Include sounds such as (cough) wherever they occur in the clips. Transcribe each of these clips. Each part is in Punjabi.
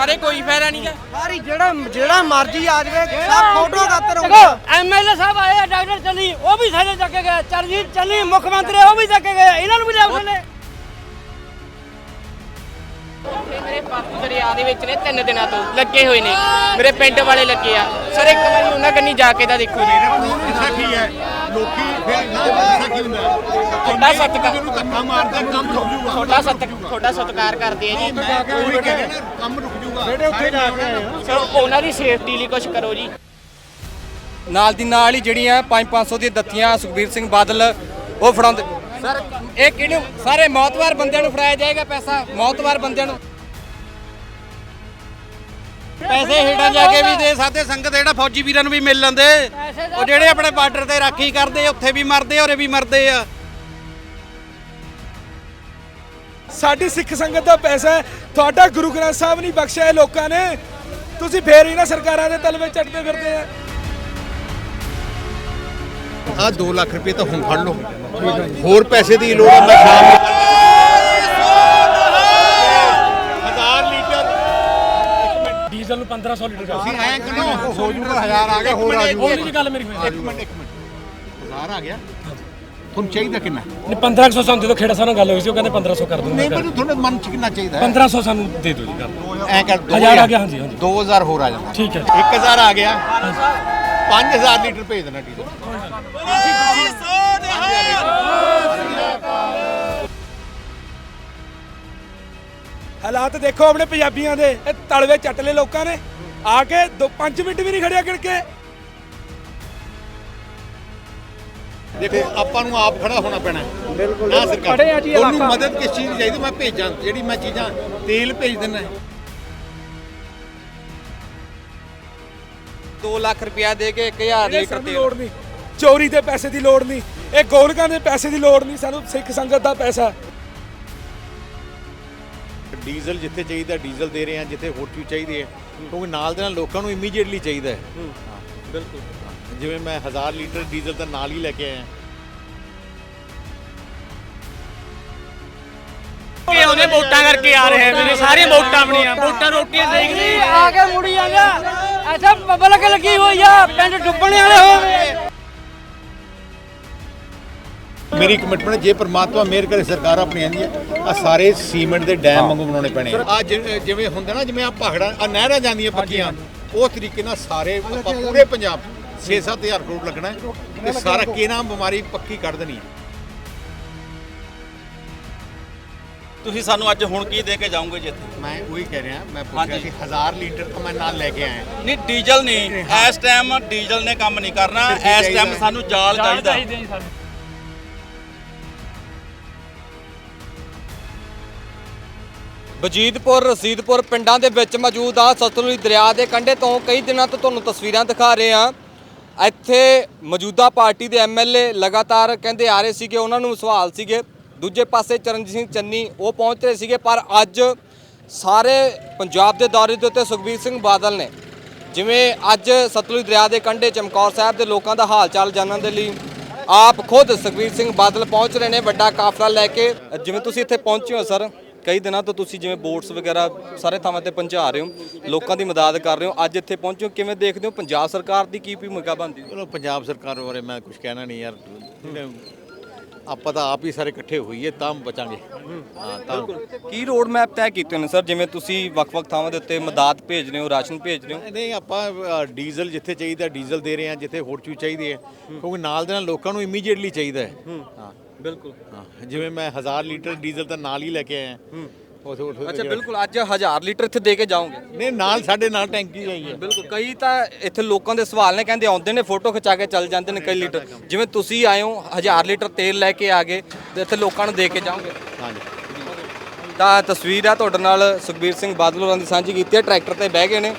ਸਾਰੇ ਕੋਈ ਫਾਇਦਾ ਨਹੀਂਗਾ ਸਾਰੀ ਜਿਹੜਾ ਜਿਹੜਾ ਮਰਜ਼ੀ ਆ ਜਾਵੇ ਸਭ ਫੋਟੋ ਖਾਤਰ ਦੇਖੋ ਐਮਐਲਏ ਸਾਹਿਬ ਆਏ ਆ ਡਾਕਟਰ ਚੱਲੀ ਉਹ ਵੀ ਸਾਡੇ ਚੱਕ ਕੇ ਗਏ ਚਰਜੀਤ ਚੱਲੀ ਮੁੱਖ ਮੰਤਰੀ ਉਹ ਵੀ ਚੱਕ ਕੇ ਗਏ ਇਹਨਾਂ ਨੂੰ ਵੀ ਲਿਆਓ ਥੱਲੇ। ਮੇਰੇ ਬਾਪੂ ਦਰਿਆ ਦੇ ਵਿੱਚ ਨੇ ਤਿੰਨ ਦਿਨਾਂ ਤੋਂ ਲੱਗੇ ਹੋਏ ਨੇ। ਮੇਰੇ ਪਿੰਡ ਵਾਲੇ ਲੱਗੇ ਆ। ਸਰ ਇੱਕ ਵਾਰੀ ਉਹਨਾਂ ਕੰਨੀ ਜਾ ਕੇ ਤਾਂ ਦੇਖੋ ਜੀ। ਕੀ ਹੈ। ਲੋਕੀ ਫਿਰ ਨਾ ਅੱਛਾ ਕੀ ਹੁੰਦਾ? ਤੁਹਾਡਾ ਸਤਿਕਾਰ ਜਿਹਨੂੰ ਧੱਕਾ ਮਾਰਦਾ ਕੰਮ ਰੁਕ ਜੂਗਾ ਤੁਹਾਡਾ ਸਤਿ ਤੁਹਾਡਾ ਸਤਿਕਾਰ ਕਰਦੇ ਆ ਜੀ। ਮੈਂ ਉਹੀ ਕਹਿ ਰਿਹਾ ਨਾ ਕੰਮ ਰੁਕ ਜੂਗਾ ਬੇਟੇ ਉੱਥੇ ਜਾ ਕੇ ਆਏ ਸਰ ਉਹਨਾਂ ਦੀ ਸੇਫਟੀ ਲਈ ਕੁਝ ਕਰੋ ਜੀ। ਨਾਲ ਦੀ ਨਾਲ ਹੀ ਜਿਹੜੀਆਂ 5-500 ਦੀਆਂ ਦਿੱਤੀਆਂ ਸੁਖਬੀਰ ਸਿੰਘ ਬਾਦਲ ਉਹ ਫੜਾਉਂਦੇ ਸਰ ਇਹ ਕਿਹਨੂੰ ਸਾਰੇ ਮੌਤਵਾਰ ਬੰਦਿਆਂ ਨੂੰ ਫੜਾਇਆ ਜਾਏਗਾ ਪੈਸਾ? ਮੌਤਵਾਰ ਬੰਦਿਆਂ ਨੂੰ ਪੈਸੇ ਹੇਠਾਂ ਜਾ ਕੇ ਵੀ ਦੇ ਸਕਦੇ ਸੰਗਤ ਜਿਹੜਾ ਫੌਜੀ ਵੀਰਾਂ ਨੂੰ ਵੀ ਮਿਲ ਲੈਂਦੇ। ਉਹ ਜਿਹੜੇ ਆਪਣੇ ਬਾਰਡਰ ਤੇ ਰਾਖੀ ਕਰਦੇ ਉੱਥੇ ਵੀ ਮਰਦੇ ਔਰੇ ਵੀ ਮਰਦੇ ਆ। ਸਾਡੀ ਸਿੱਖ ਸੰਗਤ ਦਾ ਪੈਸਾ ਤੁਹਾਡਾ ਗੁਰੂ ਗ੍ਰੰਥ ਸਾਹਿਬ ਨਹੀਂ ਬਖਸ਼ਿਆ ਇਹ ਲੋਕਾਂ ਨੇ। ਤੁਸੀਂ ਫੇਰ ਹੀ ਨਾ ਸਰਕਾਰਾਂ ਦੇ ਤਲਵੇ ਚੱਟਦੇ ਫਿਰਦੇ ਆ। ਆ 2 ਲੱਖ ਰੁਪਏ ਤਾਂ ਹੁਣ ਫੜ ਲਓ। ਹੋਰ ਪੈਸੇ ਦੀ ਲੋੜ ਹੈ ਮੈਂ ਸ਼ਾਮ ਨੂੰ ਹਜ਼ਾਰ ਲੀਟਰ ਡੀਜ਼ਲ ਨੂੰ 1500 ਲੀਟਰ ਕਰ। ਤੁਸੀਂ ਐਂ ਕਰੋ ਹੋ ਜੂਗਾ ਹਜ਼ਾਰ ਆ ਗਿਆ ਹੋਰ ਆ ਉਹ ਜੂਗਾ। ਨਹੀਂ ਜੀ ਗੱਲ ਮੇਰੀ ਹੋਈ। ਇੱਕ ਮਿੰਟ ਇੱਕ ਮਿੰਟ। ਹਜ਼ਾਰ ਆ ਗਿਆ? ਤੁਹਾਨੂੰ ਚਾਹੀਦਾ ਕਿੰਨਾ? ਨਹੀਂ 1500 ਸਾਨੂੰ ਜਦੋਂ ਖੇੜਾ ਸਾਨੂੰ ਗੱਲ ਹੋਈ ਸੀ ਉਹ ਕਹਿੰਦੇ 1500 ਕਰ ਦੂੰਗਾ ਨਹੀਂ ਮੈਨੂੰ ਤੁਹਾਡੇ ਮਨ ਚ ਕਿੰਨਾ ਚਾਹੀਦਾ ਹੈ? 1500 ਸਾਨੂੰ ਦੇ ਦਿਓ ਜੀ ਗੱਲ। ਐਂ ਕਰ ਦੋ ਹਜ਼ਾਰ ਆ ਗਿਆ, ਹਾਂਜੀ, ਹਾਂਜੀ। 2000 ਹੋਰ ਆ ਜਾਂਦਾ। ਠੀਕ ਹੈ। 1000 ਆ ਗਿਆ। 5000 ਲੀਟਰ ਭੇਜ ਦੇਣਾ ਡੀਜ਼ਲ। ਹਾਲਾਤ ਦੇਖੋ ਆਪਣੇ ਪੰਜਾਬੀਆਂ ਦੇ। ਇਹ ਤਲਵੇ ਚੱਟ ਲਏ ਲੋਕਾਂ ਨੇ। ਆ ਕੇ 5 ਮਿੰਟ ਵੀ ਨਹੀਂ ਖੜਿਆ ਕਿਣਕੇ ਦੇਖੋ ਆਪਾਂ ਨੂੰ ਆਪ ਖੜਾ ਹੋਣਾ ਪੈਣਾ। ਬਿਲਕੁਲ। ਨਾ ਸਰਕਾਰ। ਤੁਹਾਨੂੰ ਮਦਦ ਕਿਸ ਚੀਜ਼ ਦੀ ਚਾਹੀਦੀ? ਮੈਂ ਭੇਜਾਂ ਜਿਹੜੀ ਮੈਂ ਚੀਜ਼ਾਂ ਤੇਲ ਭੇਜ ਦਿੰਦਾ। 2 ਲੱਖ ਰੁਪਇਆ ਦੇ ਕੇ 1000 ਲੀਟਰ ਸਾਨੂੰ ਤੇਲ। ਲੋੜ ਨਹੀਂ। ਚੋਰੀ ਦੇ ਪੈਸੇ ਦੀ ਲੋੜ ਨਹੀਂ। ਇਹ ਗੋਲਕਾਂ ਦੇ ਪੈਸੇ ਦੀ ਲੋੜ ਨਹੀਂ। ਸਾਨੂੰ ਸਿੱਖ ਸੰਗਤ ਦਾ ਪੈਸਾ। ਡੀਜ਼ਲ ਜਿੱਥੇ ਚਾਹੀਦਾ ਡੀਜ਼ਲ ਦੇ ਰਹੇ ਆ ਜਿੱਥੇ ਹੋਰ ਚੀਜ਼ ਚਾਹੀਦੀ ਹੈ ਕਿਉਂਕਿ ਨਾਲ ਦੇ ਨਾਲ ਲੋਕਾਂ ਨੂੰ ਇਮੀਡੀਏਟਲੀ ਚਾਹੀਦਾ ਹੈ। ਬਿਲਕੁਲ। ਜਿਵੇਂ ਮੈਂ 1000 ਲੀਟਰ ਡੀਜ਼ਲ ਤਾਂ ਨਾਲ ਹੀ ਲੈ ਕੇ ਆਇਆ। ਕਿ ਉਹਨੇ ਵੋਟਾਂ ਕਰਕੇ ਆ ਰਹੇ ਨੇ ਸਾਰੀਆਂ ਵੋਟਾਂ ਬਣੀਆਂ ਵੋਟਾਂ ਰੋਟੀਆਂ ਦੇਖ ਜੀ ਆ ਕੇ ਮੁੜੀ ਜਾਂਦਾ ਐਸਾ ਪਬਲਿਕ ਲੱਗੀ ਹੋਈ ਆ ਪਿੰਡ ਡੁੱਬਣ ਵਾਲੇ ਹੋਏ ਮੇਰੀ ਕਮਿਟਮੈਂਟ ਜੇ ਪ੍ਰਮਾਤਮਾ ਮਿਹਰ ਕਰੇ ਸਰਕਾਰ ਆਪਣੀ ਆਂਦੀ ਹੈ ਆ ਸਾਰੇ ਸੀਮੈਂਟ ਦੇ ਡੈਮ ਵਾਂਗੂ ਬਣਾਉਣੇ ਪੈਣੇ ਆ। ਜਿਵੇਂ ਹੁੰਦਾ ਨਾ ਜਿਵੇਂ ਆ ਪਹਾੜਾਂ ਆ ਨਹਿਰਾਂ ਜਾਂਦੀਆਂ ਪੱਕੀਆਂ ਉਹ ਤਰੀਕੇ ਨਾਲ ਸਾਰੇ ਆਪਾਂ ਪੂਰੇ ਪੰਜਾਬ 6-7000 ਕਰੋੜ ਲੱਗਣਾ ਹੈ ਤੇ ਸਾਰਾ ਕਿਹਨਾਂ ਬਿਮਾਰੀ ਪੱਕੀ ਕਰ ਦੇਣੀ ਹੈ। ਤੁਸੀਂ ਸਾਨੂੰ ਅੱਜ ਹੁਣ ਕੀ ਦੇ ਕੇ ਜਾਓਗੇ ਜੀ ਇੱਥੇ? ਮੈਂ ਉਹੀ ਕਹਿ ਰਿਹਾ ਮੈਂ ਪੁੱਛ ਰਿਹਾ ਹਾਂਜੀ। ਕਿ 1000 ਲੀਟਰ ਤਾਂ ਮੈਂ ਨਾਲ ਲੈ ਕੇ ਆਇਆ। ਨਹੀਂ ਡੀਜ਼ਲ ਨਹੀਂ। ਇਸ ਟਾਈਮ ਡੀਜ਼ਲ ਨੇ ਕੰਮ ਨਹੀਂ ਕਰਨਾ ਇਸ ਟਾਈਮ? ਸਾਨੂੰ ਜਾਲ ਚਾਹੀਦਾ। ਵਜੀਦਪੁਰ ਰਸੀਦਪੁਰ ਪਿੰਡਾਂ ਦੇ ਵਿੱਚ ਮੌਜੂਦ ਆ ਸਤਲੁਜ ਦਰਿਆ ਦੇ ਕੰਢੇ ਤੋਂ ਕਈ ਦਿਨਾਂ ਤੋਂ ਤੁਹਾਨੂੰ ਤਸਵੀਰਾਂ ਦਿਖਾ ਰਹੇ ਆ ਇੱਥੇ ਮੌਜੂਦਾ ਪਾਰਟੀ ਦੇ ਐਮਐਲਏ ਲਗਾਤਾਰ ਕਹਿੰਦੇ ਆ ਰਹੇ ਸੀਗੇ, ਉਹਨਾਂ ਨੂੰ ਸਵਾਲ ਸੀਗੇ। ਦੂਜੇ ਪਾਸੇ ਚਰਨਜੀਤ ਸਿੰਘ ਚੰਨੀ, ਉਹ ਪਹੁੰਚ ਰਹੇ ਸੀਗੇ, ਪਰ ਅੱਜ ਸਾਰੇ ਪੰਜਾਬ ਦੇ ਦੌਰੇ ਦੇ ਉੱਤੇ ਸੁਖਬੀਰ ਸਿੰਘ ਬਾਦਲ ਨੇ। ਜਿਵੇਂ ਅੱਜ ਸਤਲੁਜ ਦਰਿਆ ਦੇ ਕੰਢੇ ਚਮਕੌਰ ਸਾਹਿਬ ਦੇ ਲੋਕਾਂ ਦਾ ਹਾਲ ਚਾਲ ਜਾਣਨ ਦੇ ਲਈ ਆਪ ਖੁਦ ਸੁਖਬੀਰ ਸਿੰਘ ਬਾਦਲ ਪਹੁੰਚ ਰਹੇ ਨੇ, ਵੱਡਾ ਕਾਫਲਾ ਲੈ ਕੇ। ਜਿਵੇਂ ਤੁਸੀਂ ਇੱਥੇ ਪਹੁੰਚੇ ਹੋ, ਸਰ। ਕਈ ਦਿਨਾਂ ਤੋਂ ਤੁਸੀਂ ਜਿਵੇਂ ਬੋਟਸ ਵਗੈਰਾ ਸਾਰੇ ਥਾਵਾਂ ਤੇ ਪਹੁੰਚਾ ਰਹੇ ਹੋ ਲੋਕਾਂ ਦੀ ਮਦਦ ਕਰ ਰਹੇ ਹੋ ਅੱਜ ਇੱਥੇ ਪਹੁੰਚੇ ਕਿਵੇਂ ਦੇਖਦੇ ਹੋ ਪੰਜਾਬ ਸਰਕਾਰ ਦੀ ਕੀ ਭੂਮਿਕਾ ਬਣਦੀ? ਚਲੋ ਪੰਜਾਬ ਸਰਕਾਰ ਬਾਰੇ ਮੈਂ ਕੁਝ ਕਹਿਣਾ ਨਹੀਂ ਯਾਰ ਆਪਾਂ ਤਾਂ ਆਪ ਹੀ ਸਾਰੇ ਇਕੱਠੇ ਹੋਈਏ ਤਾਂ ਬਚਾਂਗੇ। ਹਾਂ ਤਾਂ ਕੀ ਰੋਡ ਮੈਪ ਤੈਅ ਕੀਤੇ ਨੇ ਸਰ? ਜਿਵੇਂ ਤੁਸੀਂ ਵੱਖ-ਵੱਖ ਥਾਵਾਂ ਦੇ ਉੱਤੇ ਮਦਦ ਭੇਜ ਰਹੇ ਹੋ ਰਾਸ਼ਨ ਭੇਜ ਰਹੇ ਹੋ। ਨਹੀਂ ਆਪਾਂ ਡੀਜ਼ਲ ਜਿੱਥੇ ਚਾਹੀਦਾ ਡੀਜ਼ਲ ਦੇ ਰਹੇ ਹਾਂ ਜਿੱਥੇ ਹੋਰ ਚੀਜ਼ ਚਾਹੀਦੀ ਹੈ ਕਿਉਂਕਿ ਨਾਲ ਦੇ ਨਾਲ ਲੋਕਾਂ ਨੂੰ ਇਮੀਡੀਏਟਲੀ ਚਾਹੀਦਾ ਹੈ। ਹਾਂ। ਬਿਲਕੁਲ। ਹਾਂ ਜਿਵੇਂ ਮੈਂ 1000 ਲੀਟਰ ਡੀਜ਼ਲ ਤਾਂ ਨਾਲ ਹੀ ਲੈ ਕੇ ਆਇਆ। ਉਥੇ ਉਥੇ ਅੱਛਾ ਬਿਲਕੁਲ ਅੱਜ 1000 ਲੀਟਰ ਇੱਥੇ ਦੇ ਕੇ ਜਾਓਗੇ? ਨਹੀਂ ਨਾਲ ਸਾਡੇ ਨਾਲ ਟੈਂਕੀ ਆਈ ਹੈ। ਬਿਲਕੁਲ ਕਈ ਤਾਂ ਇੱਥੇ ਲੋਕਾਂ ਦੇ ਸਵਾਲ ਨੇ ਕਹਿੰਦੇ ਆਉਂਦੇ ਨੇ ਫੋਟੋ ਖਿਚਾ ਕੇ ਚੱਲ ਜਾਂਦੇ ਨੇ ਕਈ ਲੀਟਰ। ਜਿਵੇਂ ਤੁਸੀਂ ਆਏ ਹੋ 1000 ਲੀਟਰ ਤੇਲ ਲੈ ਕੇ ਆ ਗਏ ਤੇ ਇੱਥੇ ਲੋਕਾਂ ਨੂੰ ਦੇ ਕੇ ਜਾਓਗੇ? ਹਾਂਜੀ। ਤਾਂ ਤਸਵੀਰ ਆ ਤੁਹਾਡੇ ਨਾਲ ਸੁਖਬੀਰ ਸਿੰਘ ਬਾਦਲ ਹੋਰਾਂ ਦੀ ਸਾਂਝੀ ਕੀਤੀ ਹੈ। ਟਰੈਕਟਰ ਤੇ ਬਹਿ ਗਏ ਨੇ।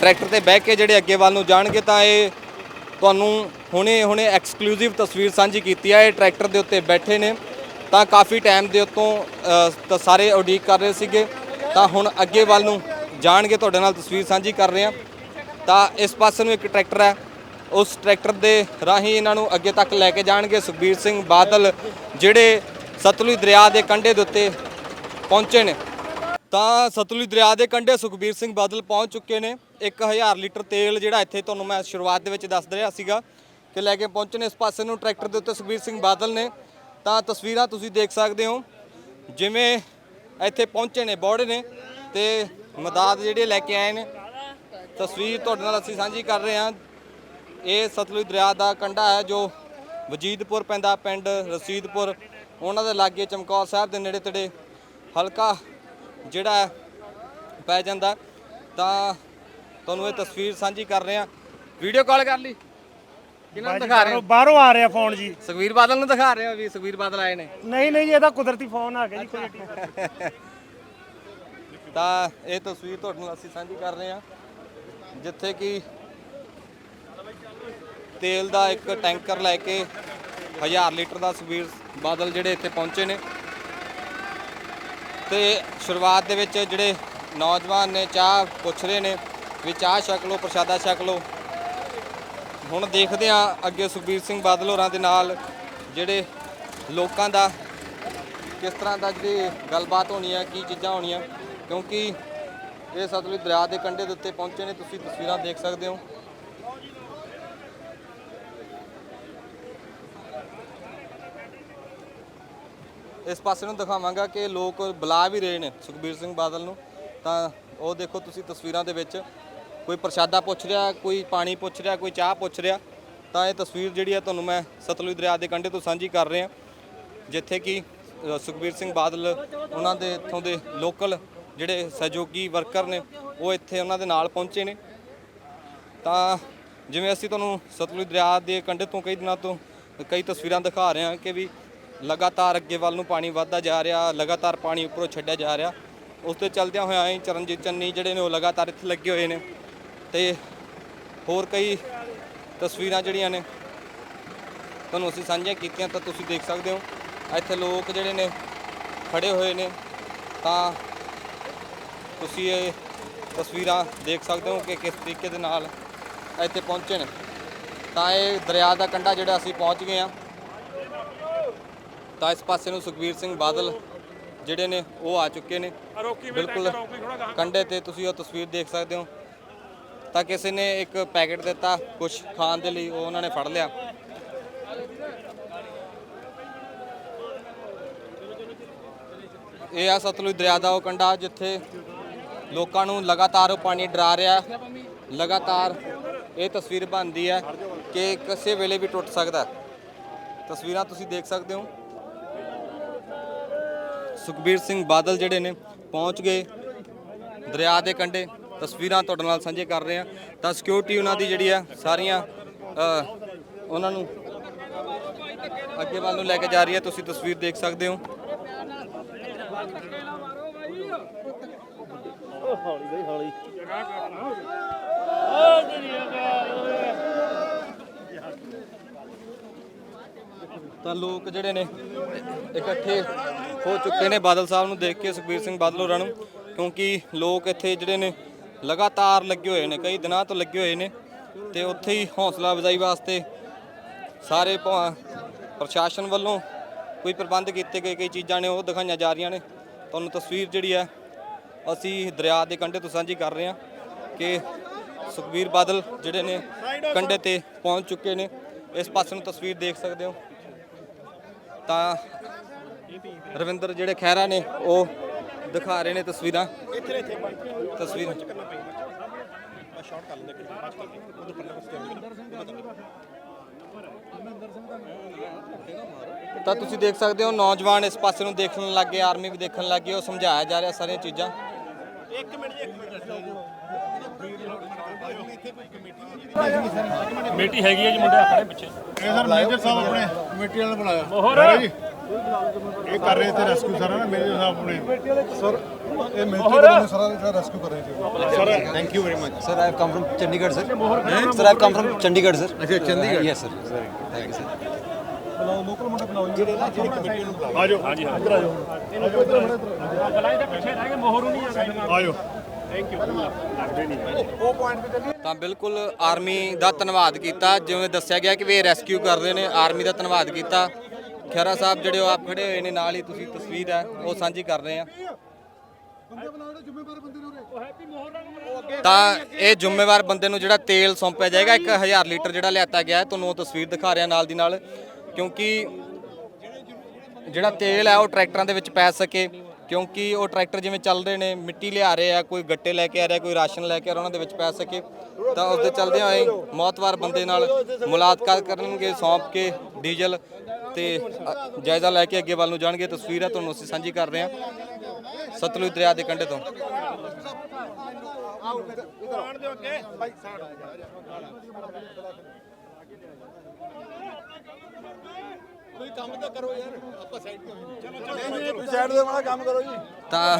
ਟਰੈਕਟਰ ਤੇ ਬਹਿ ਕੇ ਜਿਹੜੇ ਅੱਗੇ ਵੱਲ ਨੂੰ ਜਾਣਗੇ ਤਾਂ ਇਹ ਤੁਹਾਨੂੰ ਹੁਣੇ ਹੁਣੇ ਐਕਸਕਲੂਸਿਵ ਤਸਵੀਰ ਸਾਂਝੀ ਕੀਤੀ ਹੈ ਇਹ ਟਰੈਕਟਰ ਦੇ ਉੱਤੇ ਬੈਠੇ ਨੇ। ਤਾਂ ਕਾਫੀ ਟਾਈਮ ਦੇ ਉੱਤੋਂ ਸਾਰੇ ਉਡੀਕ ਕਰ ਰਹੇ ਸੀਗੇ। ਤਾਂ ਹੁਣ ਅੱਗੇ ਵੱਲ ਨੂੰ ਜਾਣਗੇ, ਤੁਹਾਡੇ ਨਾਲ ਤਸਵੀਰ ਸਾਂਝੀ ਕਰ ਰਹੇ ਹਾਂ ਤਾਂ ਇਸ ਪਾਸੇ ਨੂੰ ਇੱਕ ਟਰੈਕਟਰ ਹੈ। ਉਸ ਟਰੈਕਟਰ ਦੇ ਰਾਹੀਂ ਇਹਨਾਂ ਨੂੰ ਅੱਗੇ ਤੱਕ ਲੈ ਕੇ ਜਾਣਗੇ ਸੁਖਬੀਰ ਸਿੰਘ ਬਾਦਲ, ਜਿਹੜੇ ਸਤਲੁਜ ਦਰਿਆ ਦੇ ਕੰਢੇ ਦੇ ਉੱਤੇ ਪਹੁੰਚੇ ਨੇ। ਤਾਂ ਸਤਲੁਜ ਦਰਿਆ ਦੇ ਕੰਢੇ ਸੁਖਬੀਰ ਸਿੰਘ ਬਾਦਲ ਪਹੁੰਚ ਚੁੱਕੇ ਨੇ। 1000 ਲੀਟਰ ਤੇਲ ਜਿਹੜਾ ਇੱਥੇ ਤੁਹਾਨੂੰ ਮੈਂ ਸ਼ੁਰੂਆਤ ਦੇ ਵਿੱਚ ਦੱਸ ਰਿਹਾ ਸੀਗਾ ਕਿ ਲੈ ਕੇ ਪਹੁੰਚੇ ਨੇ। ਇਸ ਪਾਸੇ ਨੂੰ ਟਰੈਕਟਰ ਦੇ ਉੱਤੇ ਸੁਖਬੀਰ ਸਿੰਘ ਬਾਦਲ ਨੇ। ਤਾਂ ਤਸਵੀਰਾਂ ਤੁਸੀਂ ਦੇਖ ਸਕਦੇ ਹੋ, ਜਿਵੇਂ ਇੱਥੇ ਪਹੁੰਚੇ ਨੇ, ਬੋੜੇ ਨੇ ਤੇ ਮਦਦ ਜਿਹੜੇ ਲੈ ਕੇ ਆਏ ਨੇ। ਤਸਵੀਰ ਤੁਹਾਡੇ ਨਾਲ ਅਸੀਂ ਸਾਂਝੀ ਕਰ ਰਹੇ ਹਾਂ। ਇਹ ਸਤਲੁਜ ਦਰਿਆ ਦਾ ਕੰਢਾ ਹੈ ਜੋ ਵਜੀਦਪੁਰ ਪੈਂਦਾ ਪਿੰਡ ਰਸੀਦਪੁਰ। ਉਹਨਾਂ ਦੇ ਲਾਗੇ ਚਮਕੌਰ ਸਾਹਿਬ ਦੇ ਨੇੜੇ ਤੇੜੇ ਹਲਕਾ ਜਿਹੜਾ ਪੈ ਜਾਂਦਾ ਤਾਂ ਤੁਹਾਨੂੰ ਇਹ ਤਸਵੀਰ ਸਾਂਝੀ ਕਰ ਰਹੇ ਹਾਂ। ਵੀਡੀਓ ਕਾਲ ਕਰ ਲਈ। ਕਿਹਨਾਂ ਨੂੰ ਦਿਖਾ ਰਹੇ ਹੋ? ਬਾਹਰੋਂ ਆ ਰਿਹਾ ਫੋਨ ਜੀ। ਸੁਖਵੀਰ ਬਾਦਲ ਨੂੰ ਦਿਖਾ ਰਹੇ ਹੋ ਵੀ ਸੁਖਵੀਰ ਬਾਦਲ ਆਏ ਨੇ। ਨਹੀਂ ਨਹੀਂ ਇਹਦਾ ਕੁਦਰਤੀ ਫੋਨ ਆ ਗਿਆ ਜੀ ਕੋਈ (laughs) ਤਾਂ ਇਹ ਤਸਵੀਰ ਤੁਹਾਡੇ ਨਾਲ ਅਸੀਂ ਸਾਂਝੀ ਕਰ ਰਹੇ ਹਾਂ ਜਿੱਥੇ ਕਿ ਤੇਲ ਦਾ ਇੱਕ ਟੈਂਕਰ ਲੈ ਕੇ 1000 ਲੀਟਰ ਦਾ ਸੁਖਬੀਰ ਬਾਦਲ ਜਿਹੜੇ ਇੱਥੇ ਪਹੁੰਚੇ ਨੇ। ਤੇ ਸ਼ੁਰੂਆਤ ਦੇ ਵਿੱਚ ਜਿਹੜੇ ਨੌਜਵਾਨ ਨੇ, ਚਾਹ ਪੁੱਛ ਰਹੇ ਨੇ ਵੀ ਚਾਹ ਛਕ ਲਓ, ਪ੍ਰਸ਼ਾਦਾ ਛਕ ਲਓ। ਹੁਣ ਦੇਖਦੇ ਹਾਂ ਅੱਗੇ ਸੁਖਬੀਰ ਸਿੰਘ ਬਾਦਲ ਹੋਰਾਂ ਦੇ ਨਾਲ ਜਿਹੜੇ ਲੋਕਾਂ ਦਾ ਕਿਸ ਤਰ੍ਹਾਂ ਦਾ ਜਿਹੜੀ ਗੱਲਬਾਤ ਹੋਣੀ ਹੈ ਕੀ ਚੀਜ਼ਾਂ ਹੋਣੀਆਂ, ਕਿਉਂਕਿ ਇਹ ਸਤਲੁਜ ਦਰਿਆ ਦੇ ਕੰਢੇ ਦੇ ਉੱਤੇ ਪਹੁੰਚੇ ਨੇ, ਤੁਸੀਂ ਤਸਵੀਰਾਂ ਦੇਖ ਸਕਦੇ ਹੋ। ਇਸ ਪਾਸੇ ਨੂੰ ਦਿਖਾਵਾਂਗਾ ਕਿ ਲੋਕ ਬੁਲਾ ਵੀ ਰਹੇ ਨੇ ਸੁਖਬੀਰ ਸਿੰਘ ਬਾਦਲ ਨੂੰ। ਤਾਂ ਉਹ ਦੇਖੋ ਤੁਸੀਂ ਤਸਵੀਰਾਂ ਦੇ ਵਿੱਚ ਕੋਈ ਪ੍ਰਸ਼ਾਦਾ ਪੁੱਛ ਰਿਹਾ, ਕੋਈ ਪਾਣੀ ਪੁੱਛ ਰਿਹਾ, ਕੋਈ ਚਾਹ ਪੁੱਛ ਰਿਹਾ। ਤਾਂ ਇਹ ਤਸਵੀਰ ਜਿਹੜੀ ਆ ਤੁਹਾਨੂੰ ਮੈਂ ਸਤਲੁਜ ਦਰਿਆ ਦੇ ਕੰਢੇ ਤੋਂ ਸਾਂਝੀ ਕਰ ਰਿਹਾ। ਜਿੱਥੇ ਕਿ ਸੁਖਬੀਰ ਸਿੰਘ ਬਾਦਲ ਉਹਨਾਂ ਦੇ ਇੱਥੋਂ ਦੇ ਲੋਕਲ ਜਿਹੜੇ ਸਹਿਯੋਗੀ ਵਰਕਰ ਨੇ, ਉਹ ਇੱਥੇ ਉਹਨਾਂ ਦੇ ਨਾਲ ਪਹੁੰਚੇ ਨੇ। ਤਾਂ ਜਿਵੇਂ ਅਸੀਂ ਤੁਹਾਨੂੰ ਸਤਲੁਜ ਦਰਿਆ ਦੇ ਕੰਢੇ ਤੋਂ ਕਈ ਦਿਨਾਂ ਤੋਂ ਕਈ ਤਸਵੀਰਾਂ ਦਿਖਾ ਰਹੇ ਹਾਂ ਕਿ ਵੀ ਲਗਾਤਾਰ ਅੱਗੇ ਵੱਲ ਨੂੰ ਪਾਣੀ ਵੱਧਦਾ ਜਾ ਰਿਹਾ, ਲਗਾਤਾਰ ਪਾਣੀ ਉੱਪਰੋਂ ਛੱਡਿਆ ਜਾ ਰਿਹਾ। ਉਸ ਤੇ ਚਲਦਿਆਂ ਹੋਇਆਂ ਹੀ ਚਰਨਜੀਤ ਚੰਨੀ ਜਿਹੜੇ ਨੇ ਉਹ ਲਗਾਤਾਰ ਇੱਥੇ ਲੱਗੇ ਹੋਏ ਨੇ। ਤੇ ਹੋਰ ਕਈ ਤਸਵੀਰਾਂ ਜਿਹੜੀਆਂ ਨੇ, ਤੁਹਾਨੂੰ ਅਸੀਂ ਸਾਂਝੀਆਂ ਕੀਤੀਆਂ ਤਾਂ ਤੁਸੀਂ ਦੇਖ ਸਕਦੇ ਹੋ। ਇੱਥੇ ਲੋਕ ਜਿਹੜੇ ਨੇ ਖੜੇ ਹੋਏ ਨੇ, ਤਾਂ ਤੁਸੀਂ ਇਹ ਤਸਵੀਰਾਂ ਦੇਖ ਸਕਦੇ ਹੋ ਕਿ ਕਿਸ ਤਰੀਕੇ ਦੇ ਨਾਲ ਇੱਥੇ ਪਹੁੰਚੇ ਨੇ। ਤਾਂ ਇਹ ਦਰਿਆ ਦਾ ਕੰਢਾ ਜਿਹੜਾ ਅਸੀਂ ਪਹੁੰਚ ਗਏ ਆ ਤਾਂ ਇਸ ਪਾਸੇ ਨੂੰ ਸੁਖਬੀਰ ਸਿੰਘ ਬਾਦਲ ਜਿਹੜੇ ਨੇ ਉਹ ਆ ਚੁੱਕੇ ਨੇ। ਬਿਲਕੁਲ ਕੰਢੇ ਤੇ ਤੁਸੀਂ ਉਹ ਤਸਵੀਰ ਦੇਖ ਸਕਦੇ ਹੋ। ਤਾਂ ਕਿਸੇ ਨੇ ਇੱਕ ਪੈਕੇਟ ਦਿੱਤਾ ਕੁਝ ਖਾਣ ਦੇ ਲਈ ਉਹ ਉਹਨਾਂ ਨੇ ਫੜ ਲਿਆ। ਇਹ ਆ ਸਤਲੁਜ ਦਰਿਆ ਦਾ ਉਹ ਕੰਢਾ ਜਿੱਥੇ ਲੋਕਾਂ ਨੂੰ ਲਗਾਤਾਰ ਉਹ ਪਾਣੀ ਡਰਾ ਰਿਹਾ। ਲਗਾਤਾਰ ਇਹ ਤਸਵੀਰ ਬਣਦੀ ਹੈ ਕਿ ਕਿਸੇ ਵੇਲੇ ਵੀ ਟੁੱਟ ਸਕਦਾ। ਤਸਵੀਰਾਂ ਤੁਸੀਂ ਦੇਖ ਸਕਦੇ ਹੋ। ਸੁਖਬੀਰ ਸਿੰਘ ਬਾਦਲ ਜਿਹੜੇ ਨੇ ਪਹੁੰਚ ਗਏ ਦਰਿਆ ਦੇ ਕੰਢੇ। ਤਸਵੀਰਾਂ ਤੁਹਾਡੇ ਨਾਲ ਸਾਂਝੇ ਕਰ ਰਹੇ ਹਾਂ। ਤਾਂ ਸਿਕਿਉਰਿਟੀ ਉਹਨਾਂ ਦੀ ਜਿਹੜੀ ਆ ਸਾਰੀਆਂ ਉਹਨਾਂ ਨੂੰ ਅੱਗੇ ਵੱਲ ਨੂੰ ਲੈ ਕੇ ਜਾ ਰਹੀ ਹੈ। ਤੁਸੀਂ ਤਸਵੀਰ ਦੇਖ ਸਕਦੇ ਹੋ। ਤਾਂ ਲੋਕ ਜਿਹੜੇ ਨੇ ਇਕੱਠੇ ਹੋ ਚੁੱਕੇ ਨੇ ਬਾਦਲ ਸਾਹਿਬ ਨੂੰ ਦੇਖ ਕੇ, ਸੁਖਬੀਰ ਸਿੰਘ ਬਾਦਲ ਹੋਰਾਂ ਨੂੰ, ਕਿਉਂਕਿ ਲੋਕ ਇੱਥੇ ਜਿਹੜੇ ਨੇ ਲਗਾਤਾਰ ਲੱਗੇ ਹੋਏ ਨੇ, ਕਈ ਦਿਨਾਂ ਤੋਂ ਲੱਗੇ ਹੋਏ ਨੇ ਤੇ ਉੱਥੇ ਹੀ ਹੌਸਲਾ ਅਫਜ਼ਾਈ ਵਾਸਤੇ ਸਾਰੇ ਪ- ਪ੍ਰਸ਼ਾਸਨ ਵੱਲੋਂ ਕੋਈ ਪ੍ਰਬੰਧ ਕੀਤੇ ਗਏ, ਕਈ ਚੀਜ਼ਾਂ ਨੇ ਉਹ ਦਿਖਾਈਆਂ ਜਾ ਰਹੀਆਂ ਨੇ। ਤੁਹਾਨੂੰ ਤਸਵੀਰ ਜਿਹੜੀ ਹੈ, ਅਸੀਂ ਦਰਿਆ ਦੇ ਕੰਢੇ ਤੋਂ ਸਾਂਝੀ ਕਰ ਰਹੇ ਹਾਂ ਕਿ ਸੁਖਬੀਰ ਬਾਦਲ ਜਿਹੜੇ ਨੇ ਕੰਢੇ ਤੇ ਪਹੁੰਚ ਚੁੱਕੇ ਨੇ। ਇਸ ਪਾਸੇ ਨੂੰ ਤਸਵੀਰ ਦੇਖ ਸਕਦੇ ਹੋ। ਤਾਂ ਰਵਿੰਦਰ ਜਿਹੜੇ ਖਹਿਰਾ ਨੇ, ਉਹ ਦਿਖਾ ਰਹੇ ਨੇ ਤਸਵੀਰਾਂ। ਤਸਵੀਰ। ਤਾਂ ਤੁਸੀਂ ਦੇਖ ਸਕਦੇ ਹੋ, ਨੌਜਵਾਨ ਇਸ ਪਾਸੇ ਨੂੰ ਦੇਖਣ ਲੱਗ ਗਏ, ਆਰਮੀ ਵੀ ਦੇਖਣ ਲੱਗ ਗਈ, ਉਹ ਸਮਝਾਇਆ ਜਾ ਰਿਹਾ ਸਾਰੀਆਂ ਚੀਜ਼ਾਂ। ਕਮੇਟੀ ਹੈਗੀ ਹੈ ਜੀ ਮੁੰਡੇ ਆਪਣੇ ਪਿੱਛੇ ਇਹ ਸਰ ਮੈਨੇਜਰ ਸਾਹਿਬ ਆਪਣੇ ਕਮੇਟੀ ਵਾਲੇ ਬੁਲਾਇਆ ਮੋਹਰ ਜੀ ਇਹ ਕਰ ਰਹੇ ਤੇ ਰੈਸਕਿਊ ਸਾਰਾ ਨਾ ਮੈਨੇਜਰ ਸਾਹਿਬ ਆਪਣੇ ਸਰ ਇਹ ਮਿਲਟਰੀ ਵਾਲੇ ਸਾਰਾ ਰੈਸਕਿਊ ਕਰ ਰਹੇ sir thank you very much Sir, I have come from Chandigarh, sir. Sir, I have come from Chandigarh, sir. ਅੱਛਾ Chandigarh Yes, sir. Thank you, sir. Local ਮੁੰਡੇ ਬੁਲਾਓ ਜਿਹੜੇ ਨਾ ਜਿਹੜੀ ਕਮੇਟੀ ਨੂੰ ਬੁਲਾਓ ਆਜੋ ਹਾਂਜੀ ਇੱਧਰ ਆਜੋ ਬਲਾਈ ਦੇ ਪਿੱਛੇ ਰਹਿ ਕੇ ਮੋਹਰੂ ਨਹੀਂ ਆ ਆਜੋ ਤਾਂ ਬਿਲਕੁਲ ਆਰਮੀ ਦਾ ਧੰਨਵਾਦ ਕੀਤਾ ਜਿਵੇਂ ਦੱਸਿਆ ਗਿਆ ਕਿ ਵੀ ਇਹ ਰੈਸਕਿਊ ਕਰ ਰਹੇ ਨੇ ਆਰਮੀ ਦਾ ਧੰਨਵਾਦ ਕੀਤਾ। ਖੈਰਾ ਸਾਹਿਬ ਜਿਹੜੇ ਉਹ ਆਪ ਖੜੇ ਹੋਏ ਨੇ ਨਾਲ ਹੀ ਤੁਸੀਂ ਤਸਵੀਰ ਹੈ ਉਹ ਸਾਂਝੀ ਕਰ ਰਹੇ ਆ ਤਾਂ ਇਹ ਜ਼ਿੰਮੇਵਾਰ ਬੰਦੇ ਨੂੰ ਜਿਹੜਾ ਤੇਲ ਸੌਂਪਿਆ ਜਾਏਗਾ 1000 ਲੀਟਰ ਜਿਹੜਾ ਲਿਆਤਾ ਗਿਆ ਤੁਹਾਨੂੰ ਉਹ ਤਸਵੀਰ ਦਿਖਾ ਰਿਹਾ ਨਾਲ ਦੀ ਨਾਲ ਕਿਉਂਕਿ ਜਿਹੜਾ ਤੇਲ ਹੈ ਉਹ ਟਰੈਕਟਰਾਂ ਦੇ ਵਿੱਚ ਪੈ ਸਕੇ। ਕਿਉਂਕਿ ਉਹ ਟਰੈਕਟਰ ਜਿਵੇਂ ਚੱਲ ਰਹੇ ਨੇ, ਮਿੱਟੀ ਲਿਆ ਰਹੇ ਆ, ਕੋਈ ਗੱਟੇ ਲੈ ਕੇ ਆ ਰਿਹਾ, ਕੋਈ ਰਾਸ਼ਨ ਲੈ ਕੇ ਆ ਰਿਹਾ, ਉਹਨਾਂ ਦੇ ਵਿੱਚ ਪੈ ਸਕੇ, ਤਾਂ ਉਸ ਦੇ ਚੱਲਦੇ ਹੋਏ ਮੌਤਵਾਰ ਬੰਦੇ ਨਾਲ ਮੁਲਾਕਾਤ ਕਰਨਗੇ, ਸੌਂਪ ਕੇ ਡੀਜ਼ਲ ਤੇ ਜਾਇਜ਼ਾ ਲੈ ਕੇ ਅੱਗੇ ਵੱਲ ਨੂੰ ਜਾਣਗੇ। ਤਸਵੀਰਾਂ ਤੁਹਾਨੂੰ ਅਸੀਂ ਸਾਂਝੀ ਕਰ ਰਹੇ ਹਾਂ ਸਤਲੁਜ ਦਰਿਆ ਦੇ ਕੰਢੇ ਤੋਂ। ਕੋਈ ਕੰਮ ਤਾਂ ਕਰੋ ਯਾਰ ਆਪਾਂ ਸਾਈਡ ਤੇ ਹੋਏ ਚਲੋ ਤੁਸੀਂ ਸਾਈਡ ਦੇ ਮਾੜਾ ਕੰਮ ਕਰੋ ਜੀ। ਤਾਂ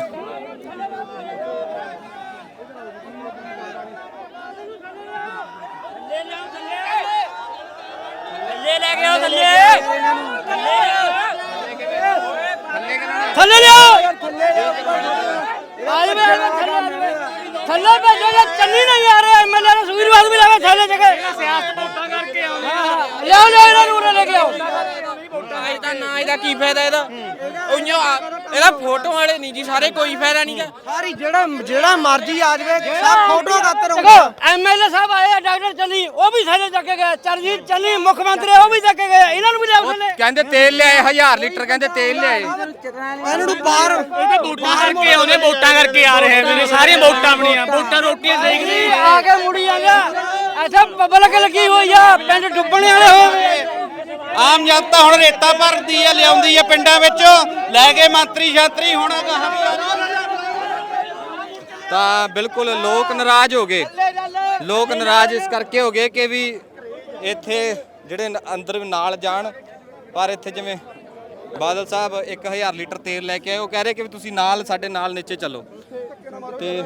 ਥੱਲੇ ਲੈ ਕੇ ਆਓ ਥੱਲੇ। ਥੱਲੇ ਲਿਆਓ। ਆ ਜਵੇ ਥੱਲੇ ਭੇਜੋ ਜੇ ਚੰਨੀ ਨਹੀਂ ਆ ਰਿਹਾ ਐਮਐਲਏ ਨੂੰ ਸੁਖੀਰਵਾਦ ਵੀ ਲਾਵੇ ਥੱਲੇ ਜਗੇ ਸਿਆਸਤ ਵੋਟਾਂ ਕਰਕੇ ਆਉਂਦੇ ਲਿਆਓ ਲਿਆਓ ਇਹਨਾਂ ਨੂੰ ਉਰੇ ਲੈ ਕੇ ਆਓ। ਇਹਦਾ ਨਾ ਇਹਦਾ ਕੀ ਫਾਇਦਾ ਇਹਦਾ? ਉਈਓ ਆ- ਇਹਦਾ ਫੋਟੋ ਵਾਲੇ ਨਹੀਂ ਜੀ ਸਾਰੇ ਕੋਈ ਫਾਇਦਾ ਨਹੀਂਗਾ ਸਾਰੀ ਜਿਹੜਾ ਜਿਹੜਾ ਮਰਜ਼ੀ ਆ ਜਾਵੇ ਸਭ ਫੋਟੋ ਖਾਤਰ ਦੇਖੋ ਐਮਐਲਏ ਸਾਹਿਬ ਆਏ ਆ ਡਾਕਟਰ ਚੰਨੀ ਉਹ ਵੀ ਥੱਲੇ ਚੱਕੇ ਗਏ ਚਰਜੀਤ ਚੰਨੀ ਮੁੱਖ ਮੰਤਰੀ ਉਹ ਵੀ ਚੱਕੇ ਗਏ ਇਹਨਾਂ ਨੂੰ ਵੀ ਲਿਆਓ ਥੱਲੇ। ਕਹਿੰਦੇ ਤੇਲ ਲਿਆਏ 1000 ਲੀਟਰ ਕਹਿੰਦੇ ਤੇਲ ਲਿਆਏ। ਇਹਨਾਂ ਨੂੰ ਬਾਹਰ ਇਹ ਤਾਂ ਵੋਟਾਂ ਕਰਕੇ ਆਉਂਦੇ ਵੋਟਾਂ ਕਰਕੇ ਆ ਰਹੇ ਨੇ ਸਾਰੀਆਂ ਵੋਟਾਂ ਬਣੀਆਂ ਵੋਟਾਂ ਰੋਟੀਆਂ ਸੇਕਦੇ ਇਹ ਆ ਕੇ ਮੁੜੀ ਜਾਂਦਾ ਇੱਥੇ ਪਬਲਿਕ ਲੱਗੀ ਹੋਈ ਆ ਪਿੰਡ ਡੁੱਬਣ ਵਾਲੇ ਹੋਏ ਆਮ ਜਨਤਾ ਹੁਣ ਰੇਤਾ ਭਰਦੀ ਆ, ਲਿਆਉਂਦੀ ਆ ਪਿੰਡਾਂ ਵਿੱਚ। ਲੈ ਕੇ ਮੰਤਰੀ ਛਾਤਰੀ ਹੁਣ ਤਾਂ ਬਿਲਕੁਲ ਲੋਕ ਨਾਰਾਜ਼ ਹੋ ਗਏ। ਲੋਕ ਨਾਰਾਜ਼ ਇਸ ਕਰਕੇ ਹੋ ਗਏ ਕਿ ਵੀ ਇੱਥੇ ਜਿਹੜੇ ਅੰਦਰ ਨਾਲ ਜਾਣ। ਪਰ ਇੱਥੇ ਜਿਵੇਂ ਬਾਦਲ ਸਾਹਿਬ 1000 ਲੀਟਰ ਤੇਲ ਲੈ ਕੇ ਆਏ, ਉਹ ਕਹਿ ਰਹੇ ਕਿ ਵੀ ਤੁਸੀਂ ਨਾਲ, ਸਾਡੇ ਨਾਲ ਨੀਚੇ ਚੱਲੋ। ਤੇ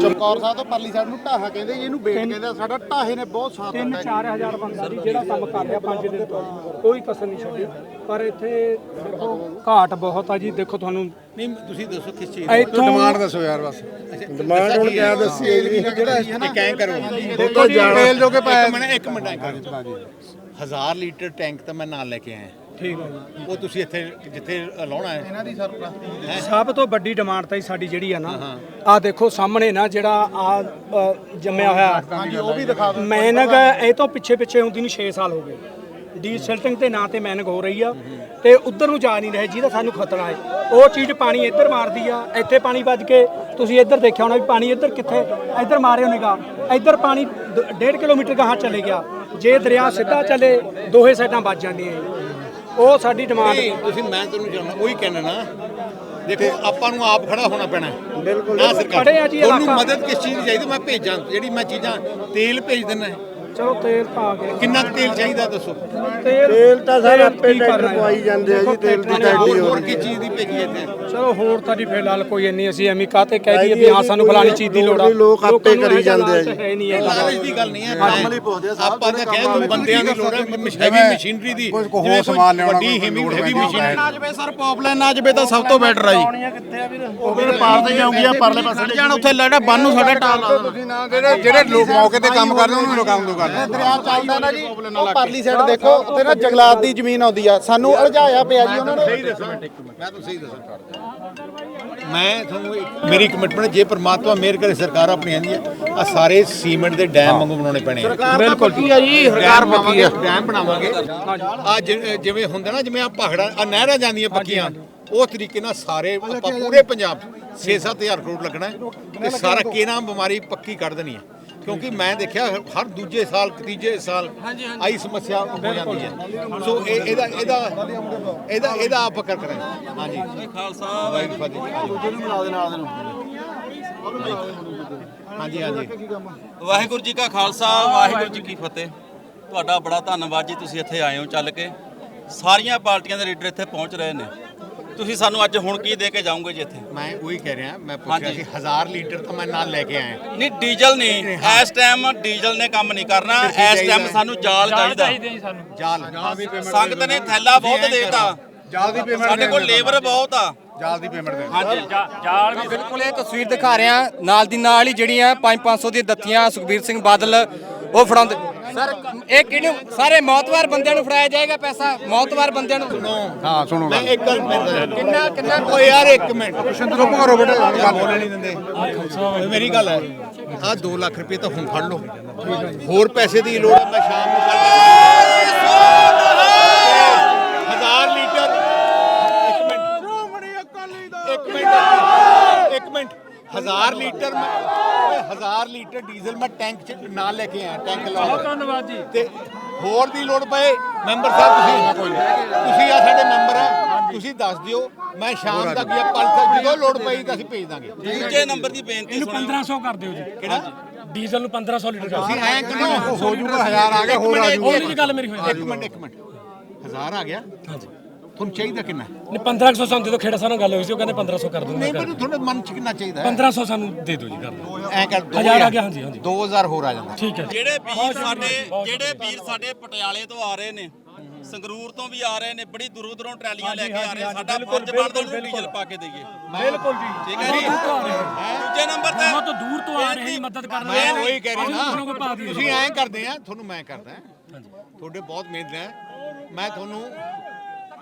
ਚਮਕੌਰ ਸਾਹਿਬ ਤੋਂ ਪਰਲੀ ਸਾਈਡ ਨੂੰ ਢਾਹਾ ਕਹਿੰਦੇ ਜੀ, ਇਹਨੂੰ ਬੇਟ ਕਹਿੰਦੇ। ਸਾਡਾ ਢਾਹੇ ਨੇ ਬਹੁਤ ਸਾਥ ਤਿੰਨ ਦਿੱਤਾ ਜੀ। 4000 ਬੰਦਾ ਜੀ ਜਿਹੜਾ ਕੰਮ ਕਰ ਰਿਹਾ 5 ਦਿਨ ਤੋਂ। ਕੋਈ ਕਸਰ ਨਹੀਂ ਛੱਡੀ। ਪਰ ਇੱਥੇ ਦੇਖੋ ਘਾਟ ਬਹੁਤ ਆ ਜੀ। ਦੇਖੋ ਤੁਹਾਨੂੰ ਨਹੀਂ ਤੁਸੀਂ ਦੱਸੋ ਕਿਸ ਚੀਜ਼ ਇੱਥੋਂ ਡਿਮਾਂਡ ਦੱਸੋ ਯਾਰ ਬਸ। ਡਿਮਾਂਡ ਹੁਣ ਕਿਆ ਦੱਸੀ ਜਿਹੜਾ ਇੱਕ ਐਂ ਕਰੋ ਦੇਖੋ ਤੇਲ ਜੋ ਕੇ ਪਾਇਆ ਇੱਕ ਮਿੰਟ ਇੱਕ ਮਿੰਟ ਐਂ ਕਰੋ। ਹਜ਼ਾਰ ਲੀਟਰ ਟੈਂਕ ਤਾਂ ਮੈਂ ਨਾਲ ਲੈ ਕੇ ਆਇਆ। ਠੀਕ ਹੈ ਉਹ ਤੁਸੀਂ ਇੱਥੇ ਜਿੱਥੇ ਲਾਉਣਾ ਹੈ। ਇਹਨਾਂ ਦੀ ਸਰਪ੍ਰਸਤੀ ਸਭ ਤੋਂ ਵੱਡੀ ਡਿਮਾਂਡ ਤਾਂ ਸਾਡੀ ਜਿਹੜੀ ਆ ਨਾ ਆ ਦੇਖੋ ਸਾਹਮਣੇ ਨਾ ਜਿਹੜਾ ਆ ਜੰਮਿਆ ਹੋਇਆ। ਹਾਂਜੀ ਉਹ ਵੀ ਦਿਖਾ ਦਿਓ। ਮੈਨਗ ਇਹ ਤੋਂ ਪਿੱਛੇ ਪਿੱਛੇ ਹੁੰਦੀ ਨੂੰ 6 ਸਾਲ ਹੋ ਗਏ। ਡੀ ਸਿਲਟਿੰਗ ਦੇ ਨਾਂ ਤੇ ਮੈਨਗ ਹੋ ਰਹੀ ਆ ਤੇ ਉਧਰ ਨੂੰ ਜਾ ਨਹੀਂ ਰਹੇ ਜਿਹਦਾ ਸਾਨੂੰ ਖਤਰਾ ਹੈ। ਉਹ ਚੀਜ਼ ਪਾਣੀ ਇੱਧਰ ਮਾਰਦੀ ਆ ਇੱਥੇ ਪਾਣੀ ਵੱਜ ਕੇ ਤੁਸੀਂ ਇੱਧਰ ਦੇਖਿਆ ਹੋਣਾ ਵੀ ਪਾਣੀ ਇੱਧਰ ਕਿੱਥੇ ਇੱਧਰ ਮਾਰਿਓ ਨਿਗਾਹ ਇੱਧਰ ਪਾਣੀ 1.5 ਕਿਲੋਮੀਟਰ ਗਾਹਾਂ ਚਲੇ ਗਿਆ। ਜੇ ਦਰਿਆ ਸਿੱਧਾ ਚੱਲੇ ਦੋਹੇ ਸਾਈਡਾਂ ਵੱਜ ਜਾਂਦੀਆਂ। ਉਹ ਸਾਡੀ ਡਿਮਾਂਡ ਤੁਸੀਂ ਮੈਂ ਤੁਹਾਨੂੰ ਜਾਣਦਾ ਉਹੀ ਕਹਿਣਾ ਨਾ। ਦੇਖੋ ਆਪਾਂ ਨੂੰ ਆਪ ਖੜਾ ਹੋਣਾ ਪੈਣਾ ਬਿਲਕੁਲ ਨਾ ਸਰਕਾਰ ਖੜੇ ਆ ਜੀ ਤੁਹਾਨੂੰ। ਮਦਦ ਕਿਸ ਚੀਜ਼ ਦੀ ਚਾਹੀਦੀ? ਮੈਂ ਭੇਜਾਂ ਜਿਹੜੀ ਮੈਂ ਚੀਜ਼ਾਂ ਤੇਲ ਭੇਜ ਦਿੰਦਾ ਚਲੋ ਤੇਲ ਤਾਂ ਆ ਗਿਆ ਕਿੰਨਾ ਕੁ ਤੇਲ ਚਾਹੀਦਾ ਦੱਸੋ? ਤੇਲ ਤਾਂ ਸਰ ਆਪੇ ਟਰੈਕਟਰ ਪਵਾਈ ਜਾਂਦੇ ਆ ਜੀ ਤੇਲ ਦੀ ਹੋਰ ਹੋਰ ਕੀ ਚੀਜ਼ ਦੀ ਭੇਜੀ ਇੱਥੇ ਚਲੋ ਹੋਰ ਤਾਂ ਜੀ ਫਿਲਹਾਲ ਕੋਈ ਇੰਨੀ ਅਸੀਂ ਐਵੇਂ ਕਾਤੇ ਕਹਿ ਦਈਏ ਵੀ ਹਾਂ ਸਾਨੂੰ ਫਲਾਣੀ ਚੀਜ਼ ਦੀ ਲੋੜ ਆ। ਲੋਕ ਆਪੇ ਲੋਕਾਂ ਨੂੰ ਕਰੀ ਜਾਂਦੇ ਆ ਲਾਲਚ ਹੈ ਨਹੀਂ ਹੈ ਲਾਲਚ ਦੀ ਗੱਲ ਨਹੀਂ ਹੈ। ਕੰਮ ਲਈ ਪੁੱਛਦੇ ਆ ਸਾਹਿਬ, ਆਪਾਂ ਤਾਂ ਕਹਿ ਦੋ ਬੰਦਿਆਂ ਦੀ ਲੋੜ ਹੈ ਹੈਵੀ ਮਸ਼ੀਨਰੀ ਦੀ ਕੁਝ ਕੁ ਹੋਰ ਸਮਾਨ ਲਿਆਉਣਾ, ਵੱਡੀ ਹੈਵੀ ਮਸ਼ੀਨਰੀ ਨਾ ਜਵੇ ਸਰ ਪੌਪਲਾਈਨ ਨਾ ਜਵੇ ਤਾਂ ਸਭ ਤੋਂ ਬੈਟਰ ਆ ਜੀ। ਉਹ ਵੀ ਪਾਰ ਤੇ ਜਾਊਗੀ ਆ ਪਰਲੇ ਪਾਸੇ ਜਾਣ ਉੱਥੇ ਲੈਣਾ ਬੰਨ ਨੂੰ ਸਾਡਾ ਟਾਲ ਲਾ ਤੁਸੀਂ ਨਾ ਜਿਹੜੇ ਜਿਹੜੇ ਲੋਕ ਮੌਕੇ ਤੇ ਕੰਮ ਕਰਦੇ ਉਹਨਾਂ ਨੂੰ ਕੰਮ ਤੋਂ ਕਰਦੇ ਦਰਿਆ ਚੱਲਦਾ ਨਾ ਜੀ। ਉਹ ਪਰਲੀ ਸਾਈਡ ਦੇਖੋ ਉੱਥੇ ਨਾ ਜੰਗਲਾਤ ਦੀ ਜ਼ਮੀਨ ਆਉਂਦੀ ਆ। ਸਾਨੂੰ ਉਲਝਾਇਆ ਪਿਆ ਜੀ ਉਹਨਾਂ ਨੇ। ਸਹੀ ਦੱਸੋ। ਮੈਂ ਤੁਹਾਨੂੰ ਸਹੀ ਦੱਸਾਂ। ਮੈਂ ਤੁਹਾਨੂੰ ਇੱਕ- ਮੇਰੀ ਕਮਿਟਮੈਂਟ ਜੇ ਪ੍ਰਮਾਤਮਾ ਮਿਹਰ ਕਰੇ ਸਰਕਾਰ ਆਪਣੀ ਆਂਦੀ ਹੈ। ਆ ਸਾਰੇ ਸੀਮੈਂਟ ਦੇ ਡੈਮ ਵਾਂਗੂ ਬਣਾਉਣੇ ਪੈਣੇ ਆ। ਬਿਲਕੁਲ। ਪੱਕੀ ਆ ਜੀ ਸਰਕਾਰ ਪੱਕੀ ਆ। ਡੈਮ ਬਣਾਵਾਂਗੇ। ਆ ਜਿਵੇਂ ਹੁੰਦਾ ਨਾ ਜਿਵੇਂ ਆ ਪਹਾੜਾਂ ਆ ਨਹਿਰਾਂ ਜਾਂਦੀਆਂ ਪੱਕੀਆਂ। ਉਹ ਤਰੀਕੇ ਨਾਲ ਸਾਰੇ ਆਪਾਂ ਪੂਰੇ ਪੰਜਾਬ 6-7000 ਕਰੋੜ ਲੱਗਣਾ ਹੈ। ਤੇ ਸਾਰਾ ਕੇਨਾ ਬਿਮਾਰੀ ਪੱਕੀ ਕਰ ਦੇਣੀ ਹੈ। ਕਿਉਂਕਿ ਮੈਂ ਦੇਖਿਆ ਹਰ ਦੂਜੇ ਸਾਲ ਤੀਜੇ ਸਾਲ ਆਈ ਸਮੱਸਿਆ ਹੋ ਜਾਂਦੀ ਹੈ। ਸੋ ਇਹ ਇਹਦਾ ਇਹਦਾ ਇਹਦਾ ਇਹਦਾ ਆਪ ਕਰ ਕਰਾਂ ਹਾਂਜੀ। ਖਾਲਸਾ ਵਾਹਿਗੁਰੂ ਫਤਿਹ। ਹਾਂਜੀ ਹਾਂਜੀ। ਵਾਹਿਗੁਰੂ ਜੀ ਕਾ ਖਾਲਸਾ ਵਾਹਿਗੁਰੂ ਜੀ ਕੀ ਫਤਿਹ। ਤੁਹਾਡਾ ਬੜਾ ਧੰਨਵਾਦ ਜੀ ਤੁਸੀਂ ਇੱਥੇ ਆਏ ਹੋ ਚੱਲ ਕੇ। ਸਾਰੀਆਂ ਪਾਰਟੀਆਂ ਦੇ ਲੀਡਰ ਇੱਥੇ ਪਹੁੰਚ ਰਹੇ ਨੇ। ਤੁਸੀਂ ਸਾਨੂੰ ਅੱਜ ਹੁਣ ਕੀ ਦੇ ਕੇ ਜਾਓਗੇ ਜੀ ਇੱਥੇ? ਮੈਂ ਉਹੀ ਕਹਿ ਰਿਹਾ ਮੈਂ ਪੁੱਛਿਆ ਹਾਂਜੀ। ਸੀ 1000 ਲੀਟਰ ਤਾਂ ਮੈਂ ਨਾਲ ਲੈ ਕੇ ਆਇਆ। ਨਹੀਂ ਡੀਜ਼ਲ ਨਹੀਂ। ਇਸ ਟਾਈਮ ਡੀਜ਼ਲ ਨੇ ਕੰਮ ਨਹੀਂ ਕਰਨਾ। ਇਸ ਟਾਈਮ? ਸਾਨੂੰ ਜਾਲ ਚਾਹੀਦਾ। ਜਾਲ। ਸੰਗਤ ਨੇ ਥੈਲਾ ਬਹੁਤ ਦੇਤਾ। ਜਾਲ ਦੀ ਪੇਮੈਂਟ ਸਾਡੇ ਕੋਲ ਲੇਬਰ ਬਹੁਤ ਆ। ਜਾਲ ਦੀ ਪੇਮੈਂਟ ਦੇ ਹਾਂਜੀ। ਜਾਲ ਵੀ ਬਿਲਕੁਲ ਇਹ ਤਸਵੀਰ ਦਿਖਾ ਰਹੇ। ਨਾਲ ਦੀ ਨਾਲ ਹੀ ਜਿਹੜੀਆਂ 5-500 ਦੀਆਂ ਦੱਤੀਆਂ ਸੁਖਬੀਰ ਸਿੰਘ ਬਾਦਲ ਉਹ ਫੜਾਉਂਦੇ। ਸਰ ਇਹ ਕਿਹਨੂੰ? ਸਾਰੇ ਮੌਤਵਾਰ ਬੰਦਿਆਂ ਨੂੰ ਫੜਾਇਆ ਜਾਏਗਾ ਪੈਸਾ? ਮੌਤਵਾਰ ਬੰਦਿਆਂ ਨੂੰ? ਹਾਂ ਸੁਣੋ ਮੈਂ ਇੱਕ ਗੱਲ ਕਿੰਨਾ ਕਿੰਨਾ ਓਏ ਯਾਰ ਇੱਕ ਮਿੰਟ। ਚੁੱਪ ਕਰੋ ਬੇਟੇ ਗੱਲ ਬੋਲਣ ਨਹੀਂ ਦਿੰਦੇ। ਮੇਰੀ ਗੱਲ ਹੈ ਆ 2 ਲੱਖ ਰੁਪਏ ਤਾਂ ਹੁਣ ਫੜ ਲਓ। ਹੋਰ ਪੈਸੇ ਦੀ ਲੋੜ ਹੈ ਮੈਂ ਸ਼ਾਮ ਨੂੰ ਹਜ਼ਾਰ ਲੀਟਰ। ਇੱਕ ਮਿੰਟ। ਇੱਕ ਮਿੰਟ। ਇੱਕ ਮਿੰਟ। ਹਜ਼ਾਰ ਲੀਟਰ ਮੈਂ ਓਏ ਹਜ਼ਾਰ ਲੀਟਰ ਡੀਜ਼ਲ ਮੈਂ ਟੈਂਕ ਚ ਨਾਲ ਲੈ ਕੇ ਆਇਆ ਟੈਂਕ ਲਾ ਬਹੁਤ ਧੰਨਵਾਦ ਜੀ। ਤੇ ਹੋਰ ਦੀ ਲੋੜ ਪਏ ਮੈਂਬਰ ਸਾਹਿਬ ਤੁਸੀਂ ਤੁਸੀਂ ਆ ਸਾਡੇ ਮੈਂਬਰ ਆ ਤੁਸੀਂ ਦੱਸ ਦਿਓ ਮੈਂ ਸ਼ਾਮ ਤੱਕ ਜਾਂ ਕੱਲ ਤੱਕ ਜਦੋਂ ਲੋੜ ਪਈ ਤਾਂ ਅਸੀਂ ਭੇਜ ਦਾਂਗੇ। ਦੂਜੇ ਨੰਬਰ ਦੀ ਬੇਨਤੀ ਇਹਨੂੰ ਸੁਣਿਓ। 1500 ਕਰ ਦਿਓ ਜੀ। ਕਿਹੜਾ ਡੀਜ਼ਲ ਨੂੰ 1500 ਲੀਟਰ ਕਰ ਤੁਸੀਂ ਐਂ ਕਰੋ ਹੋ ਜਾਊਗਾ ਹਜ਼ਾਰ ਆ ਗਿਆ ਹੋਰ ਆ ਗੱਲ ਮੇਰੀ ਹੋਈ ਇੱਕ ਮਿੰਟ ਇੱਕ ਮਿੰਟ। ਹਜ਼ਾਰ ਆ ਗਿਆ? ਹਾਂਜੀ। ਤੁਹਾਨੂੰ ਚਾਹੀਦਾ ਕਿੰਨਾ? ਨਹੀਂ 1500 ਸਾਨੂੰ ਦੇ ਦਿਓ ਖੇੜਾ ਸਾਹਿਬ ਨਾਲ ਗੱਲ ਹੋਈ ਸੀ ਉਹ ਕਹਿੰਦੇ 1500 ਕਰ ਦੂੰਗਾ ਨਹੀਂ ਮੈਨੂੰ ਤੁਹਾਡੇ ਮਨ ਚ ਕਿੰਨਾ ਚਾਹੀਦਾ ਹੈ? 1500 ਸਾਨੂੰ ਦੇ ਦਿਓ ਜੀ ਕਰ ਦਿਓ। ਐਂ ਕਰ ਦੋ ਹਜ਼ਾਰ ਆ ਗਿਆ, ਹਾਂਜੀ, ਹਾਂਜੀ। 2000 ਹੋਰ ਆ ਜਾਂਦਾ। ਠੀਕ ਹੈ। ਜੀ ਜਿਹੜੇ ਵੀਰ ਸਾਡੇ ਜਿਹੜੇ ਵੀਰ ਸਾਡੇ ਪਟਿਆਲੇ ਤੋਂ ਆ ਰਹੇ ਨੇ ਸੰਗਰੂਰ ਤੋਂ ਵੀ ਆ ਰਹੇ ਨੇ ਬੜੀ ਦੂਰੋਂ ਦੂਰੋਂ ਟਰਾਲੀਆਂ ਲੈ ਕੇ ਆ ਰਹੇ ਸਾਡਾ ਫਰਜ਼ ਬਣਦਾ ਉਹਨੂੰ ਡੀਜ਼ਲ ਪਾ ਕੇ ਦਈਏ। ਬਿਲਕੁਲ ਜੀ। ਠੀਕ ਹੈ ਜੀ? ਦੂਜੇ ਨੰਬਰ ਤੇ ਬਹੁਤ ਦੂਰ ਤੋਂ ਆ ਰਹੇ ਮਦਦ ਕਰਨ ਮੈਂ ਉਹੀ ਕਹਿ ਰਿਹਾ ਨਾ। ਤੁਸੀਂ ਐਂ ਕਰਦੇ ਆ ਤੁਹਾਨੂੰ ਮੈਂ ਕਰਦਾ। ਤੁਹਾਡੇ ਬਹੁਤ ਮਿਹਨਤ ਹੈ। ਮੈਂ ਤੁਹਾਨੂੰ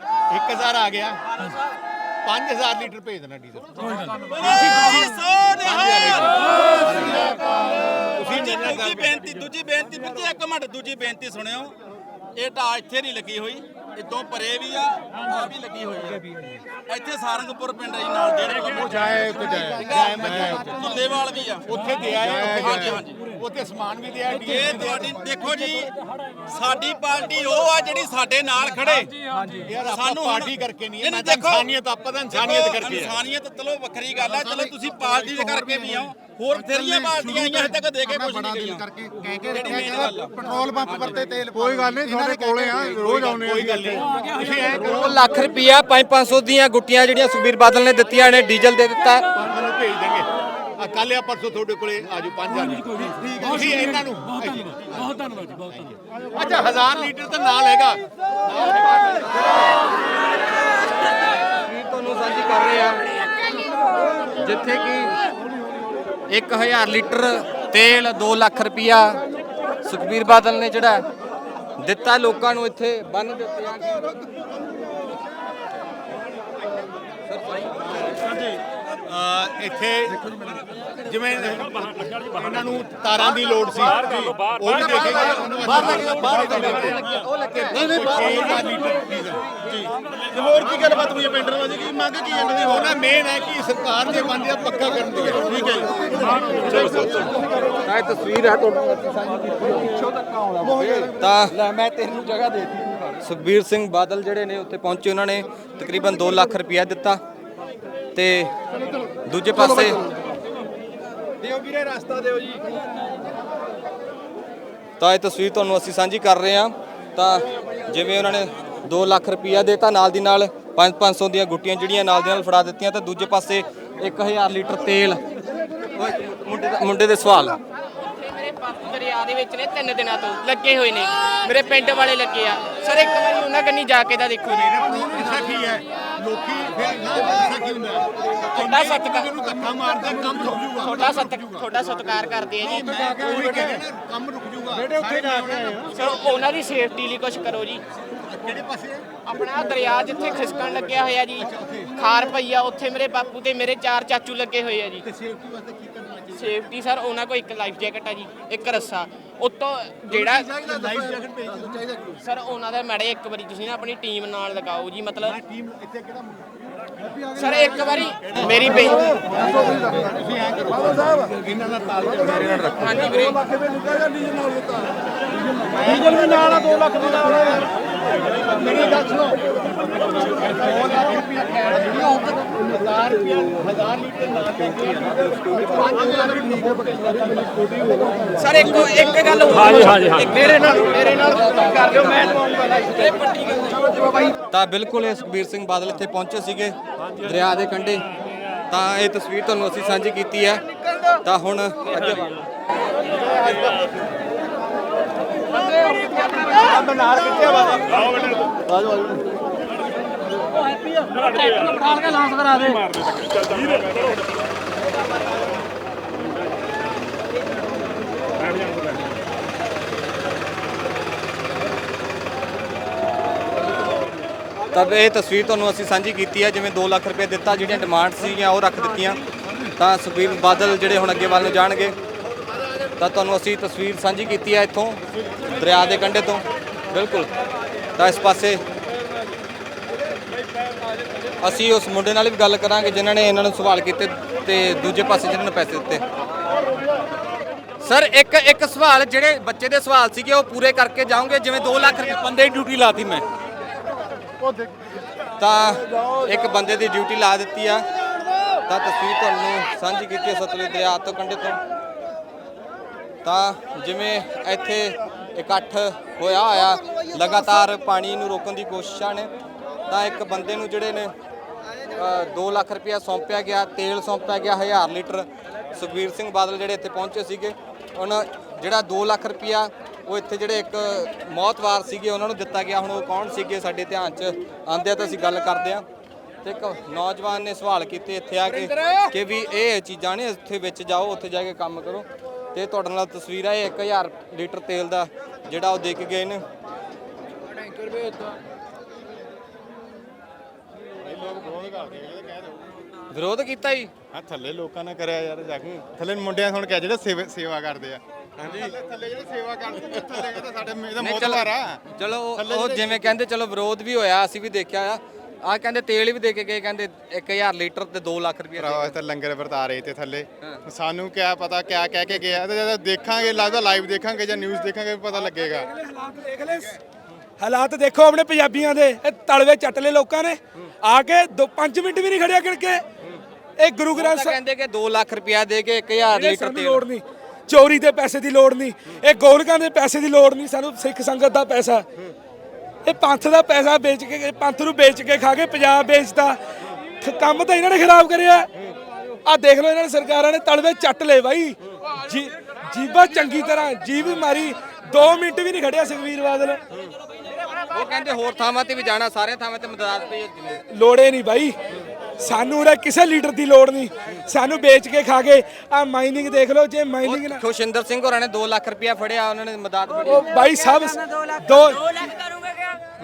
1000 ਆ ਗਿਆ। 5000 ਲੀਟਰ ਭੇਜ ਦੇਣਾ ਡੀਜ਼ਲ। ਕੋਈ ਗੱਲ ਨਹੀਂ। ਤੁਸੀਂ ਦੂਜੀ ਬੇਨਤੀ ਦੂਜੀ ਬੇਨਤੀ ਵੀਰ ਜੀ ਇੱਕ ਮਿੰਟ ਦੂਜੀ ਬੇਨਤੀ ਸੁਣਿਓ। ਇਹ ਢਾਹ ਇੱਥੇ ਨਹੀਂ ਲੱਗੀ ਹੋਈ ਇਦੋਂ ਪਰੇ ਵੀ ਆ ਆ ਵੀ ਲੱਗੀ ਹੋਈ ਆ। ਇੱਥੇ ਸਾਰੰਗਪੁਰ ਪਿੰਡ ਜੀ ਨਾਲ ਡੇਢ ਕਿਲੋਮੀਟਰ ਜਾਏ ਉੱਤੇ ਜਾਏ। ਦੁੱਲੇਵਾਲ ਵੀ ਆ। ਉੱਥੇ ਦੇ ਆਏ ਉੱਥੇ ਹਾਂਜੀ, ਦੇ ਹਾਂਜੀ। ਉੱਥੇ ਸਮਾਨ ਵੀ ਦੇ ਆਏ ਇਹ ਤੁਹਾਡੀ ਦੇਖੋ ਜੀ ਸਾਡੀ ਪਾਰਟੀ ਉਹ ਆ ਜਿਹੜੀ ਸਾਡੇ ਨਾਲ ਖੜੇ। ਸਾਨੂੰ ਪਾਰਟੀ ਕਰਕੇ ਨਹੀਂ ਮੈਂ ਤਾਂ ਇਨਸਾਨੀਅਤ ਆਪਾਂ ਤਾਂ ਇਨਸਾਨੀਅਤ ਕਰਕੇ ਇਨਸਾਨੀਅਤ ਚਲੋ ਵੱਖਰੀ ਗੱਲ ਆ। ਚਲੋ ਤੁਸੀਂ ਪਾਰਟੀ ਦੇ ਕਰਕੇ ਵੀ ਆਓ। ਹੋਰ ਬਥੇਰੀਆਂ ਪਾਰਟੀਆਂ ਆਈਆਂ ਹਜੇ ਤੱਕ ਦੇ ਕੇ ਕੁਝ ਨਹੀਂ ਗਈਆਂ ਕਰਕੇ ਕਹਿ ਕੇ ਪੈਟਰੋਲ ਪੰਪ ਵਰਤੇ ਤੇਲ ਕੋਈ ਗੱਲ ਨਹੀਂ ਤੁਹਾਡੇ ਕੋਲੇ ਆ ਰੋਜ਼ ਆਉਨੇ ਕੋਈ ਗੱਲ ਨਹੀਂ। ਤੁਸੀਂ ਐਂ ਕਰੋ। 2 ਲੱਖ ਰੁਪਇਆ 5-500 ਦੀਆਂ ਗੁੱਟੀਆਂ ਜਿਹੜੀਆਂ ਸੁਖਬੀਰ ਬਾਦਲ ਨੇ ਦਿੱਤੀਆਂ ਨੇ ਡੀਜ਼ਲ ਦੇ ਦਿੱਤਾ। ਤੁਹਾਨੂੰ ਭੇਜ ਦੇਂਗੇ ਆ ਕੱਲ ਆ ਪਰਸੋਂ ਤੁਹਾਡੇ ਕੋਲੇ ਆਜੋ 5000 ਤੁਸੀਂ ਇਹਨਾਂ ਨੂੰ ਬਹੁਤ ਧੰਨਵਾਦ ਬਹੁਤ ਧੰਨਵਾਦ ਜੀ ਬਹੁਤ ਧੰਨਵਾਦ। ਅੱਛਾ 1000 ਲੀਟਰ ਤਾਂ ਨਾਲ ਹੈਗਾ। ਤੁਹਾਨੂੰ ਸਾਂਝੀ ਕਰ ਰਹੇ ਆ ਜਿੱਥੇ ਕਿ 1000 ਲੀਟਰ ਤੇਲ 2 ਲੱਖ ਰੁਪਇਆ ਸੁਖਬੀਰ ਬਾਦਲ ਨੇ ਜਿਹੜਾ ਦਿੱਤਾ ਲੋਕਾਂ ਨੂੰ ਇੱਥੇ ਬੰਨ ਦਿੱਤੇ ਆ ਅਹ ਇੱਥੇ ਜਿਵੇਂ ਇਹਨਾਂ ਨੂੰ ਤਾਰਾਂ ਦੀ ਲੋੜ ਸੀ। ਉਹ ਵੀ ਦੇਖੇਗਾ ਬਾਹਰ ਲੱਗੇ ਬਾਹਰ ਲੱਗੇ। ਉਹ ਲੱਗੇ। ਨਹੀਂ ਨਹੀਂ ਬਾਹਰ ਲੀਟਰ ਡੀਜ਼ਲ ਜੀ ਤੇ ਹੋਰ ਕੀ ਗੱਲਬਾਤ ਹੋਈ ਹੈ ਪਿੰਡਰ ਵਾਜੀ ਕੀ ਮੰਗ ਕੀ ਇਹਨਾਂ ਦੀ? ਹੋਣਾ ਮੇਨ ਹੈ ਕਿ ਸਰਕਾਰ ਦੇ ਬੰਦੇ ਪੱਕਾ ਕਰਨ ਦੀ। ਹੈ ਠੀਕ ਹੈ ਇਹ ਤਸਵੀਰ ਹੈ ਤੁਹਾਨੂੰ ਤਾਂ ਲੈ ਮੈਂ ਤੈਨੂੰ ਜਗ੍ਹਾ ਦੇ ਦਿੱਤੀ ਸੁਖਬੀਰ ਸਿੰਘ ਬਾਦਲ ਜਿਹੜੇ ਨੇ ਉੱਥੇ ਪਹੁੰਚੇ ਉਹਨਾਂ ਨੇ ਤਕਰੀਬਨ 2 ਲੱਖ ਰੁਪਇਆ ਦਿੱਤਾ। ਤੇ ਦੂਜੇ ਪਾਸੇ ਦਿਓ ਵੀਰੇ, ਰਸਤਾ ਦਿਓ ਜੀ। ਤਾਂ ਇਹ ਤਸਵੀਰ ਤੁਹਾਨੂੰ ਅਸੀਂ ਸਾਂਝੀ ਕਰ ਰਹੇ ਹਾਂ। ਤਾਂ ਜਿਵੇਂ ਉਹਨਾਂ ਨੇ 2 ਲੱਖ ਰੁਪਇਆ ਦੇਤਾ ਨਾਲ ਦੀ ਨਾਲ 5-500 ਦੀਆਂ ਗੁੱਟੀਆਂ ਜਿਹੜੀਆਂ ਨਾਲ ਦੀ ਨਾਲ ਫੜਾ ਦਿੱਤੀਆਂ, ਤੇ ਦੂਜੇ ਪਾਸੇ 1000 ਲੀਟਰ ਤੇਲ। ਮੁੰਡੇ ਮੁੰਡੇ ਦੇ ਸਵਾਲ। ਦਰਿਆ ਦੇ ਵਿੱਚ ਨੇ ਤਿੰਨ ਦਿਨਾਂ ਤੋਂ ਲੱਗੇ ਹੋਏ ਨੇ। ਮੇਰੇ ਪਿੰਡ ਵਾਲੇ ਲੱਗੇ ਆ। ਸਰ ਇੱਕ ਵਾਰੀ ਉਹਨਾਂ ਕੰਨੀ ਜਾ ਕੇ ਤਾਂ ਦੇਖੋ ਜੀ। ਐਸਾ ਕੀ ਹੈ? ਲੋਕੀ ਫਿਰ ਨਾ ਐਸਾ ਕੀ ਹੁੰਦਾ ਤੁਹਾਡਾ ਸਤਿਕਾਰ ਜਿਹਨੂੰ ਧੱਕਾ ਮਾਰਦਾ ਕੰਮ ਰੁਕ ਜੂਗਾ ਤੁਹਾਡਾ ਸਤਿ ਤੁਹਾਡਾ ਸਤਿਕਾਰ ਕਰਦੇ ਆ ਜੀ। ਮੈਂ ਉਹੀ ਕਹਿ ਰਿਹਾ ਨਾ ਕੰਮ ਰੁਕ ਜੂਗਾ ਬੇਟੇ ਉੱਥੇ ਜਾ ਕੇ ਆਏ ਸਰ ਉਹਨਾਂ ਦੀ ਸੇਫਟੀ ਲਈ ਕੁਝ ਕਰੋ ਜੀ। ਕਿਹੜੇ ਪਾਸੇ? ਹੈ? ਆਪਣਾ ਦਰਿਆ ਜਿੱਥੇ ਖਿਸਕਣ ਲੱਗਿਆ ਹੋਇਆ ਜੀ। ਖਾਰ ਪਈ ਆ ਉੱਥੇ ਮੇਰੇ ਬਾਪੂ ਤੇ ਮੇਰੇ ਚਾਰ ਚਾਚੂ ਲੱਗੇ ਹੋਏ ਆ ਜੀ। ਸੇਫਟੀ ਵਾਸਤੇ ਕੀ ਕਰਨਾ? ਚਾਹੀਦਾ ਸੇਫਟੀ ਸਰ ਉਹਨਾਂ ਕੋਲ ਇੱਕ ਲਾਈਫ ਜੈਕਟ ਆ ਜੀ ਇੱਕ ਰੱਸਾ। ਉੱਤੋਂ ਜਿਹੜਾ ਲਾਈਫ ਜੈਕਟ ਭੇਜ ਦਿਓ ਚਾਹੀਦਾ ਸਰ ਉਹਨਾਂ ਦਾ ਮੈੜੇ ਇੱਕ ਵਾਰੀ ਤੁਸੀਂ ਨਾ ਆਪਣੀ ਟੀਮ ਨਾਲ ਲਗਾਓ ਜੀ ਮਤਲਬ ਟੀਮ ਇੱਥੇ ਕਿਹੜਾ ਮੁੰਡਾ? ਸਰ ਇੱਕ ਵਾਰੀ ਮੇਰੀ ਬੇਨਤੀ ਤੁਸੀਂ ਐਂ ਕਰੋ ਇਹਨਾਂ ਦਾ ਤਾਲੁਕ ਮੇਰੇ ਨਾਲ ਰੱਖੋ। ਹਾਂਜੀ ਵੀਰੇ। ਡੀਜ਼ਲ ਵੀ ਨਾਲ ਆ 2 ਲੱਖ ਦੇ ਨਾਲ ਮੇਰੀ ਗੱਲ ਸੁਣੋ। 2 ਲੱਖ ਕੈਸ਼ ਵੀ ਹੋਊਗਾ 1000 ਰੁਪਇਆ 1000 ਲੀਟਰ ਨਾਲ ਲੈ ਕੇ 5000 ਰੁਪਇਆ ਸਰ ਇੱਕ ਇੱਕ ਗੱਲ ਹੋਰ। ਹਾਂਜੀ, ਹਾਂਜੀ, ਹਾਂਜੀ। ਮੇਰੇ ਨਾਲ ਮੇਰੇ ਨਾਲ ਕਰ ਲਿਓ ਮੈਂ ਲਵਾਉਂਗਾ ਇਹ ਪੱਟੀ ਗੱਲ ਤਾਂ ਬਿਲਕੁਲ ਇਹ ਸੁਖਬੀਰ ਸਿੰਘ ਬਾਦਲ ਇੱਥੇ ਪਹੁੰਚੇ ਸੀਗੇ ਦਰਿਆ ਦੇ ਕੰਢੇ। ਤਾਂ ਇਹ ਤਸਵੀਰ ਤੁਹਾਨੂੰ ਅਸੀਂ ਸਾਂਝੀ ਕੀਤੀ ਹੈ। ਤਾਂ ਹੁਣ ਅੱਗੇ ਕਿੱਥੇ ਆਵਾ ਬਿਠਾਲ ਕੇ ਲਾਂਸ ਕਰਾ ਦੇ ਤਾਂ ਇਹ ਤਸਵੀਰ ਤੁਹਾਨੂੰ ਅਸੀਂ ਸਾਂਝੀ ਕੀਤੀ ਹੈ, ਜਿਵੇਂ 2 ਲੱਖ ਰੁਪਏ ਦਿੱਤਾ, ਜਿਹੜੀਆਂ ਡਿਮਾਂਡ ਸੀਗੀਆਂ, ਉਹ ਰੱਖ ਦਿੱਤੀਆਂ। ਤਾਂ ਸੁਖਬੀਰ ਬਾਦਲ ਜਿਹੜੇ ਹੁਣ ਅੱਗੇ ਵੱਲ ਨੂੰ ਜਾਣਗੇ, ਤਾਂ ਤੁਹਾਨੂੰ ਅਸੀਂ ਤਸਵੀਰ ਸਾਂਝੀ ਕੀਤੀ ਹੈ ਇੱਥੋਂ, ਦਰਿਆ ਦੇ ਕੰਢੇ ਤੋਂ। ਬਿਲਕੁਲ। ਤਾਂ ਇਸ ਪਾਸੇ ਅਸੀਂ ਉਸ ਮੁੰਡੇ ਨਾਲ ਵੀ ਗੱਲ ਕਰਾਂਗੇ ਜਿਨ੍ਹਾਂ ਨੇ ਇਹਨਾਂ ਨੂੰ ਸਵਾਲ ਕੀਤੇ ਤੇ ਦੂਜੇ ਪਾਸੇ ਜਿਨ੍ਹਾਂ ਨੂੰ ਪੈਸੇ ਦਿੱਤੇ। ਸਰ ਇੱਕ ਇੱਕ ਸਵਾਲ, ਜਿਹੜੇ ਬੱਚੇ ਦੇ ਸਵਾਲ ਸੀਗੇ, ਉਹ ਪੂਰੇ ਕਰਕੇ ਜਾਓਗੇ? ਜਿਵੇਂ 2 ਲੱਖ ਰੁਪਏ ਬੰਦੇ ਦੀ ਡਿਊਟੀ ਲਾਤੀ ਮੈਂ। ਤਾਂ ਇੱਕ ਬੰਦੇ ਦੀ ਡਿਊਟੀ ਲਾ ਦਿੱਤੀ ਆ। ਤਾਂ ਤਸਵੀਰ ਤੁਹਾਨੂੰ ਸਾਂਝੀ ਕੀਤੀ ਹੈ ਸਤਲੁਜ ਦਰਿਆ ਤੋਂ ਕੰਢੇ ਤੋਂ। ਤਾਂ ਜਿਵੇਂ ਇੱਥੇ ਇਕੱਠ ਹੋਇਆ ਹੋਇਆ, ਲਗਾਤਾਰ ਪਾਣੀ ਨੂੰ ਰੋਕਣ ਦੀ ਕੋਸ਼ਿਸ਼ਾਂ ਨੇ, ਤਾਂ ਇੱਕ ਬੰਦੇ ਨੂੰ ਜਿਹੜੇ ਨੇ 2 ਲੱਖ ਰੁਪਇਆ ਸੌਂਪਿਆ ਗਿਆ ਤੇਲ ਸੌਂਪਿਆ ਗਿਆ 1000 ਲੀਟਰ। ਸੁਖਬੀਰ ਸਿੰਘ ਬਾਦਲ ਜਿਹੜੇ ਇੱਥੇ ਪਹੁੰਚੇ ਸੀਗੇ ਉਹਨਾਂ ਜਿਹੜਾ 2 ਲੱਖ ਰੁਪਇਆ ਉਹ ਇੱਥੇ ਜਿਹੜੇ ਇੱਕ ਮੌਤਵਾਰ ਸੀਗੇ ਉਹਨਾਂ ਨੂੰ ਦਿੱਤਾ ਗਿਆ। ਹੁਣ ਉਹ ਕੌਣ ਸੀਗੇ ਸਾਡੇ ਧਿਆਨ 'ਚ ਆਂਦੇ ਆ ਤਾਂ ਅਸੀਂ ਗੱਲ ਕਰਦੇ ਆ ਤੇ ਇੱਕ ਨੌਜਵਾਨ ਨੇ ਸਵਾਲ ਕੀਤੇ ਇੱਥੇ ਆ ਕੇ ਕਿ ਵੀ ਇਹ ਚੀਜ਼ਾਂ ਨੇ ਇੱਥੇ ਵਿੱਚ ਜਾਓ ਉੱਥੇ ਜਾ ਕੇ ਕੰਮ ਕਰੋ। ਤੇ ਤੁਹਾਡੇ ਨਾਲ ਤਸਵੀਰ ਆ ਇਹ 1000 ਲੀਟਰ ਤੇਲ ਦਾ ਜਿਹੜਾ ਉਹ ਦੇ ਕੇ ਗਏ ਨੇ। ਵਿਰੋਧ ਕੀਤਾ ਜੀ? ਆ ਥੱਲੇ ਲੋਕਾਂ ਨੇ ਕਰਿਆ ਯਾਰ ਜਾਗੂ ਥੱਲੇ ਮੁੰਡਿਆਂ ਸੁਣ ਕੇ ਜਿਹੜੇ ਸੇਵਾ ਸੇਵਾ ਕਰਦੇ ਆ। ਹਾਂਜੀ। ਥੱਲੇ ਜਿਹੜੇ ਸੇਵਾ ਕਰਦੇ ਆ, ਥੱਲੇ ਕਹਿੰਦੇ ਸਾਡੇ ਇਹਦਾ ਨਹੀਂ, ਮੋਤ ਚਲੋ- ਆ। ਚਲੋ ਉਹ- ਉਹ ਜਿਵੇਂ ਕਹਿੰਦੇ ਚਲੋ ਵਿਰੋਧ ਵੀ ਹੋਇਆ ਅਸੀਂ ਵੀ ਦੇਖਿਆ ਆ। ਆ ਕਹਿੰਦੇ ਤੇਲ ਵੀ ਦੇ ਕੇ ਗਏ ਕਹਿੰਦੇ 1000 ਲੀਟਰ ਤੇ 2 ਲੱਖ ਰੁਪਏ ਭਰਾਵਾ ਇਸ ਤਾਂ ਲੰਗਰ ਵਰਤਾ ਰਹੇ ਤੇ ਥੱਲੇ। ਸਾਨੂੰ ਕਿਆ ਪਤਾ ਕਿਆ ਕਹਿ ਕੇ ਗਿਆ ਤੇ ਜਦੋਂ ਦੇਖਾਂਗੇ ਲੱਗਦਾ ਲਾਈਵ ਦੇਖਾਂਗੇ ਜਾਂ ਨਿਊਜ਼ ਦੇਖਾਂਗੇ ਪਤਾ ਲੱਗੇਗਾ। ਦੇਖ ਲੈ ਹਾਲਾਤ ਦੇਖੋ ਆਪਣੇ ਪੰਜਾਬੀਆਂ ਦੇ। ਇਹ ਤਲਵੇ ਚੱਟ ਲਏ ਲੋਕਾਂ ਨੇ। ਆ ਕੇ 5 ਮਿੰਟ ਵੀ ਨਹੀਂ ਖੜਿਆ ਕਿਣਕੇ ਇਹ ਗੁਰੂ ਗ੍ਰੰਥ ਸਾਹਿਬ ਕਹਿੰਦੇ ਕਿ 2 ਲੱਖ ਰੁਪਇਆ ਦੇ ਕੇ 1000 ਲੀਟਰ ਤੇਲ। ਲੋੜ ਨਹੀਂ। ਚੋਰੀ ਦੇ ਪੈਸੇ ਦੀ ਲੋੜ ਨਹੀਂ। ਇਹ ਗੋਲਕਾਂ ਦੇ ਪੈਸੇ ਦੀ ਲੋੜ ਨਹੀਂ। ਸਾਨੂੰ ਸਿੱਖ ਸੰਗਤ ਦਾ ਪੈਸਾ। ਇਹ ਪੰਥ ਦਾ ਪੈਸਾ ਵੇਚ ਕੇ ਪੰਥ ਨੂੰ ਵੇਚ ਕੇ ਖਾ ਕੇ ਪੰਜਾਬ ਵੇਚਦਾ। ਕੰਮ ਤਾਂ ਇਹਨਾਂ ਨੇ ਖਰਾਬ ਕਰਿਆ। ਆ ਦੇਖ ਲਓ ਇਹਨਾਂ ਨੇ ਸਰਕਾਰਾਂ ਨੇ ਤਲਵੇ ਚੱਟ ਲਏ ਬਾਈ। ਜੀਬਾ ਚੰਗੀ ਤਰ੍ਹਾਂ ਜੀਭ ਮਾਰੀ। 2 ਮਿੰਟ ਵੀ ਨਹੀਂ ਖੜਿਆ ਸੁਖਵੀਰ ਬਾਦਲ। ਉਹ ਕਹਿੰਦੇ ਹੋਰ ਥਾਵਾਂ ਤੇ ਵੀ ਜਾਣਾ ਸਾਰੇ ਥਾਵਾਂ ਤੇ ਮਦਦ ਪਈ ਹੈ ਲੋੜੇ ਨਹੀਂ ਬਾਈ। ਸਾਨੂੰ ਉਰੇ ਕਿਸੇ ਲੀਡਰ ਦੀ ਲੋੜ ਨਹੀਂ। ਸਾਨੂੰ ਵੇਚ ਕੇ ਖਾ ਕੇ ਆ ਮਾਈਨਿੰਗ ਦੇਖ ਲਓ ਜੇ ਮਾਈਨਿੰਗ ਨਾ ਖੁਸ਼ਿੰਦਰ ਸਿੰਘ ਹੋਰਾਂ ਨੇ 2 ਲੱਖ ਰੁਪਇਆ ਫੜਿਆ ਉਹਨਾਂ ਨੇ ਮਦਦ ਫੜੀ ਉਹ ਬਾਈ ਸਾਹਿਬ ਦੋ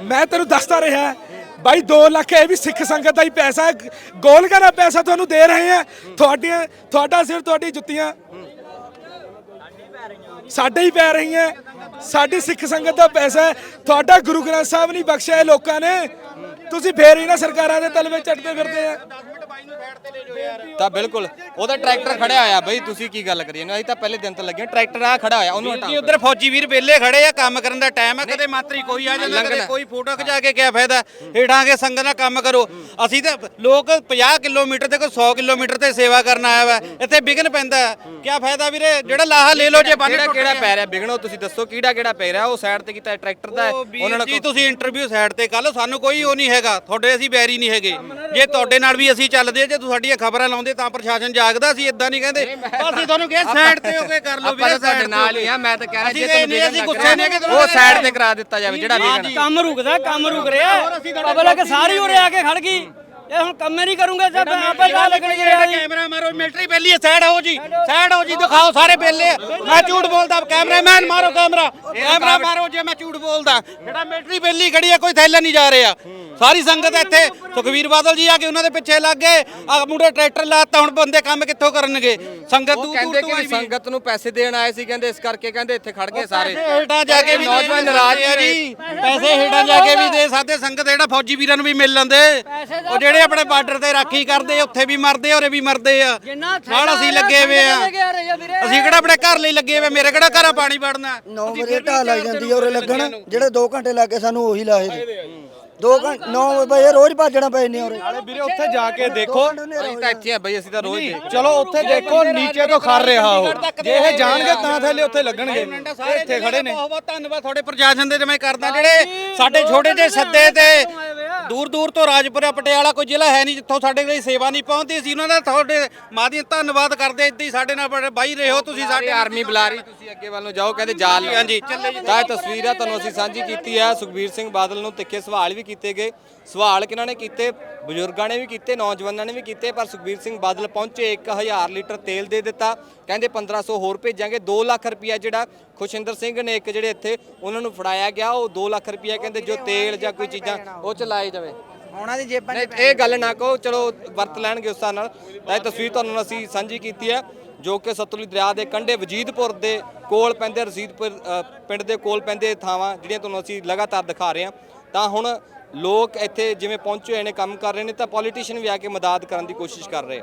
ਮੈਂ ਤੈਨੂੰ ਦੱਸਦਾ ਰਿਹਾ ਬਾਈ 2 ਲੱਖ ਇਹ ਵੀ ਸਿੱਖ ਸੰਗਤ ਦਾ ਹੀ ਪੈਸਾ ਹੈ। ਗੋਲਕਾਂ ਦਾ ਪੈਸਾ ਤੁਹਾਨੂੰ ਦੇ ਰਹੇ ਆ। ਤੁਹਾਡੀਆਂ ਤੁਹਾਡਾ ਸਿਰ ਤੁਹਾਡੀ ਜੁੱਤੀਆਂ ਸਾਡੇ ਹੀ ਪੈ ਰਹੀ ਹੈ ਸਾਡੀ ਸਿੱਖ ਸੰਗਤ ਦਾ ਪੈਸਾ ਹੈ। ਤੁਹਾਡਾ ਗੁਰੂ ਗ੍ਰੰਥ ਸਾਹਿਬ ਨਹੀਂ ਬਖਸ਼ਿਆ ਇਹ ਲੋਕਾਂ ਨੇ। ਤੁਸੀਂ ਫੇਰ ਇਹਨਾਂ ਸਰਕਾਰਾਂ ਦੇ ਤਲਵੇ ਚੜਦੇ ਫਿਰਦੇ ਆ। ਤਾਂ ਬਿਲਕੁਲ ਉਹਦਾ ਟਰੈਕਟਰ ਖੜਿਆ ਹੋਇਆ ਬਈ ਤੁਸੀਂ ਕੀ ਗੱਲ ਕਰੀ ਜਾਂਦੇ ਹੋ? ਅਸੀਂ ਤਾਂ ਪਹਿਲੇ ਦਿਨ ਤੋਂ ਲੱਗੇ ਹਾਂ। ਟਰੈਕਟਰ ਆ ਖੜਾ ਹੋਇਆ ਉਹਨੂੰ ਜੀ ਹਟਾਓ ਉਧਰ ਫੌਜੀ ਵੀਰ ਵੇਲੇ ਖੜੇ ਆ ਕੰਮ ਕਰਨ ਦਾ ਟਾਈਮ ਹੈ ਕਦੇ ਮਾਤਰੀ ਕੋਈ ਆ ਜਾਂਦਾ ਕਦੇ। ਕੋਈ ਫੋਟੋ ਖਿਚਾ ਕੇ ਕਿਆ ਫਾਇਦਾ ਹੇਠਾਂ ਕੇ ਸੰਗਤ ਨਾਲ ਕੰਮ ਕਰੋ ਅਸੀਂ ਤਾਂ ਲੋਕ 50 ਕਿਲੋਮੀਟਰ ਤੇ ਕੋਈ 100 ਕਿਲੋਮੀਟਰ ਤੇ ਸੇਵਾ ਕਰਨ ਆਇਆ ਵਾ ਇੱਥੇ ਵਿਘਨ ਪੈਂਦਾ ਹੈ। ਕਿਆ ਫਾਇਦਾ ਵੀਰੇ ਜਿਹੜਾ ਲਾਹਾ ਲੈ ਲਓ ਜੇ ਬੰਨ ਕਿਹੜਾ ਕਿਹੜਾ ਪੈ ਰਿਹਾ ਵਿਗਣੋ ਤੁਸੀਂ ਦੱਸੋ ਕਿਹੜਾ ਕਿਹੜਾ ਪੈ ਰਿਹਾ ਉਹ ਸਾਈਡ ਤੇ ਕੀਤਾ ਟਰੈਕਟਰ ਦਾ ਹੈ। ਉਹਨਾਂ ਨੂੰ ਜੀ ਤੁਸੀਂ ਇੰਟਰਵਿਊ ਸਾਈਡ ਤੇ ਕਰ ਲਓ ਸਾਨੂੰ ਕੋਈ ਉਹ ਨਹੀਂ ਹੈਗਾ ਤੁਹਾਡੇ ਅਸੀਂ ਬੈਰੀ ਨਹੀਂ ਹੈਗੇ ਜੇ ਤੁਹਾਡੇ ਨਾਲ ਵੀ ਅਸੀਂ ਚੱਲਦੇ ਜੇ ਤੁਸੀਂ ਸਾਡੀਆਂ ਖਬਰਾਂ ਲਾਉਂਦੇ ਤਾਂ ਪ੍ਰਸ਼ਾਸਨ ਜਾਗਦਾ ਅਸੀਂ ਇਦਾਂ ਨਹੀਂ ਕਹਿੰਦੇ। ਅਸੀਂ ਤੁਹਾਨੂੰ ਕਿਹਾ ਸਾਈਡ ਤੇ ਹੋ ਕੇ ਕਰ ਲਓ ਆਪਾਂ ਤਾਂ ਤੁਹਾਡੇ ਨਾਲ ਹੀ ਆ ਮੈਂ ਤਾਂ ਕਹਿ ਰਿਹਾ ਜੇ ਤੁਹਾਨੂੰ ਅਸੀਂ ਗੁੱਸੇ ਨਹੀਂ ਕਿ ਉਹ ਸਾਈਡ ਤੇ ਕਰਾ ਦਿੱਤਾ ਜਾਵੇ ਜਿਹੜਾ ਵਿਗਣ ਕੰਮ ਰੁਕਦਾ ਕੰਮ ਰੁਕ ਰਿਹਾ। ਪਬਲਿਕ ਸਾਰੀ ਉਰੇ ਆ ਕੇ ਖੜ ਗਈ। ਇਹ ਹੁਣ ਕੰਮ ਹੀ ਨਹੀਂ ਕਰੂੰਗੇ ਸਭ ਆਪੇ ਲਾ ਲੱਗਣਗੇ ਯਾਰ ਜੀ। ਕੈਮਰਾ ਮਾਰੋ ਮਿਲਟਰੀ ਪਹਿਲੀ ਹੈ ਸਾਈਡ ਹੋ ਜੀ। ਸਾਈਡ ਹੋ ਜੀ ਦਿਖਾਓ ਸਾਰੇ ਬੇਲੇ। ਮੈਂ ਝੂਠ ਬੋਲਦਾ ਕੈਮਰਾਮੈਨ ਮਾਰੋ ਕੈਮਰਾ ਕੈਮਰਾ ਮਾਰੋ ਜੇ ਮੈਂ ਝੂਠ ਬੋਲਦਾ। ਜਿਹੜਾ ਮਿਲਟਰੀ ਪਹਿਲੀ ਖੜੀ ਹੈ ਕੋਈ ਥੈਲਾ ਨਹੀਂ ਜਾ ਰਿਹਾ। ਸਾਰੀ ਸੰਗਤ ਇੱਥੇ ਸੁਖਵੀਰ ਬਾਦਲ ਜੀ ਆ ਕੇ ਉਹਨਾਂ ਦੇ ਪਿੱਛੇ ਲੱਗ ਗਏ। ਆ ਮੁੰਡੇ ਟਰੈਕਟਰ ਲਾਤਾ ਹੁਣ ਬੰਦੇ ਕੰਮ ਕਿੱਥੋਂ ਕਰਨਗੇ? ਸੰਗਤ ਦੂਰ ਕਹਿੰਦੇ ਦੂਰ ਕਿ ਤੋਂ ਵੀ। ਸੰਗਤ ਨੂੰ ਪੈਸੇ ਦੇਣ ਆਏ ਸੀ ਕਹਿੰਦੇ ਇਸ ਕਰਕੇ ਕਹਿੰਦੇ ਇੱਥੇ ਖੜ ਗਏ ਸਾਰੇ। ਹੇਠਾਂ ਜਾ ਕੇ ਵੀ ਨੌਜਵਾਨ ਨਾਰਾਜ਼ ਆ। ਜੀ। ਪੈਸੇ ਹੇਠਾਂ ਜਾ ਕੇ ਵੀ ਦੇ ਸਕਦੇ ਸੰਗਤ ਜਿਹੜਾ ਫੌਜੀ ਵੀਰਾਂ ਨੂੰ ਵੀ ਮਿਲ ਲੈਂਦੇ। ਉਹ ਜਿਹੜੇ ਆਪਣੇ ਬਾਰਡਰ ਤੇ ਰਾਖੀ ਕਰਦੇ ਉੱਥੇ ਵੀ ਮਰਦੇ ਔਰੇ ਵੀ ਮਰਦੇ ਆ। ਨਾਲ ਅਸੀਂ ਲੱਗੇ ਹੋਏ ਆ। ਅਸੀਂ ਕਿਹੜਾ ਆਪਣੇ ਘਰ ਲਈ ਲੱਗੇ ਹੋਏ ਮੇਰੇ ਕਿਹੜਾ ਘਰਾਂ ਪਾਣੀ ਵੜਨਾ? 9 ਵਜੇ ਢਾਹ ਲੱਗ ਜਾਂਦੀ ਉਰੇ ਲੱਗਣ। ਜਿਹੜੇ 2 ਘੰਟੇ ਲੱਗੇ ਸਾਨੂੰ ਉਹੀ ਲਾਏ ਦੇ। 2 ਘੰਟੇ 9 ਵਜੇ ਰੋਜ਼ ਭੱਜਣਾ ਪੈ ਨੇ ਉਰੇ। ਵੀਰੇ ਉੱਥੇ ਜਾ ਕੇ ਦੇਖੋ। ਅਸੀਂ ਤਾਂ ਇੱਥੇ ਆ ਬਈ ਅਸੀਂ ਤਾਂ ਰੋਜ਼ ਦੇਖਦੇ ਚਲੋ ਉੱਥੇ ਦੇਖੋ ਨੀਚੇ ਤੋਂ ਖੜ ਰਿਹਾ ਉਹ। ਜੇ ਇਹ ਜਾਣਗੇ ਤਾਂ ਥੱਲੇ ਉੱਥੇ ਲੱਗਣਗੇ। ਇੱਥੇ ਖੜੇ ਨੇ। ਬਹੁਤ ਬਹੁਤ ਧੰਨਵਾਦ ਤੁਹਾਡੇ ਪ੍ਰਸ਼ਾਸਨ ਦੇ ਤੇ ਮੈਂ ਕਰਦਾ ਜਿਹੜੇ ਸਾਡੇ ਛੋਟੇ ਜਿਹੇ ਸੱਦੇ ਤੇ ਦੂਰ ਦੂਰ ਤੋਂ ਰਾਜਪੁਰਾ ਪਟਿਆਲਾ ਕੋਈ ਜ਼ਿਲ੍ਹਾ ਹੈ ਨਹੀਂ ਜਿੱਥੋਂ ਸਾਡੇ ਲਈ ਸੇਵਾ ਨਹੀਂ ਪਹੁੰਚਦੀ। ਸੀ ਉਹਨਾਂ ਦਾ ਤੁਹਾਡੇ ਮਾਧਿਅਮ ਧੰਨਵਾਦ ਕਰਦੇ ਇੱਦਾਂ ਹੀ ਸਾਡੇ ਨਾਲ ਬੜੇ ਬਾਈ ਰਹੇ ਹੋ ਤੁਸੀਂ ਸਾਡੇ ਆਰਮੀ ਬੁਲਾ ਰਹੀ ਤੁਸੀਂ ਅੱਗੇ ਵੱਲ ਨੂੰ ਜਾਓ ਕਹਿੰਦੇ ਜਾਲ ਹਾਂਜੀ। ਤਾਂ ਇਹ ਤਸਵੀਰ ਆ ਤੁਹਾਨੂੰ ਅਸੀਂ ਸਾਂਝੀ ਕੀਤੀ ਆ। ਸੁਖਬੀਰ ਸਿੰਘ ਬਾਦਲ ਨੂੰ ਤਿੱਖੇ ਸਵਾਲ ਵੀ ਕੀਤੇ ਗਏ ਸਵਾਲ ਕਿਹਨਾਂ ਨੇ ਕੀਤੇ? ਬਜ਼ੁਰਗਾਂ ਨੇ ਵੀ ਕੀਤੇ ਨੌਜਵਾਨਾਂ ਨੇ ਵੀ ਕੀਤੇ ਪਰ ਸੁਖਬੀਰ ਸਿੰਘ ਬਾਦਲ ਪਹੁੰਚੇ 1000 ਲੀਟਰ ਤੇਲ ਦੇ ਦਿੱਤਾ ਕਹਿੰਦੇ 1500 ਹੋਰ ਭੇਜਾਂਗੇ 2 ਲੱਖ ਰੁਪਇਆ ਜਿਹੜਾ ਖੁਸ਼ਿੰਦਰ ਸਿੰਘ ਨੇ ਇੱਕ ਜਿਹੜੇ ਇੱਥੇ ਉਹਨਾਂ ਨੂੰ ਫੜਾਇਆ ਗਿਆ ਉਹ 2 ਲੱਖ ਰੁਪਇਆ ਕਹਿੰਦੇ ਜੋ ਤੇਲ ਜਾਂ ਕੋਈ ਚੀਜ਼ਾਂ ਉਹ ਚ ਲਾਏ ਜਾਵੇ। ਉਹਨਾਂ ਦੀ ਜੇਬਾਂ ਨਹੀਂ ਇਹ ਗੱਲ ਨਾ ਕਹੋ ਚਲੋ ਵਰਤ ਲੈਣਗੇ ਉਸ ਨਾਲ। ਇਹ ਤਸਵੀਰ ਤੁਹਾਨੂੰ ਅਸੀਂ ਸਾਂਝੀ ਕੀਤੀ ਹੈ ਜੋ ਕਿ ਸਤਲੁਜ ਦਰਿਆ ਦੇ ਕੰਢੇ ਵਜੀਦਪੁਰ ਦੇ ਕੋਲ ਪੈਂਦੇ ਰਸੀਦਪੁਰ ਪਿੰਡ ਦੇ ਕੋਲ ਪੈਂਦੇ ਥਾਵਾਂ ਜਿਹੜੀਆਂ ਤੁਹਾਨੂੰ ਅਸੀਂ ਲਗਾਤਾਰ ਦਿਖਾ ਰਹੇ ਹਾਂ। ਤਾਂ ਹੁਣ ਲੋਕ ਇੱਥੇ ਜਿਵੇਂ ਪਹੁੰਚੇ ਹੋਏ ਨੇ, ਕੰਮ ਕਰ ਰਹੇ ਨੇ, ਤਾਂ ਪੋਲੀਟੀਸ਼ੀਅਨ ਵੀ ਆ ਕੇ ਮਦਦ ਕਰਨ ਦੀ ਕੋਸ਼ਿਸ਼ ਕਰ ਰਹੇ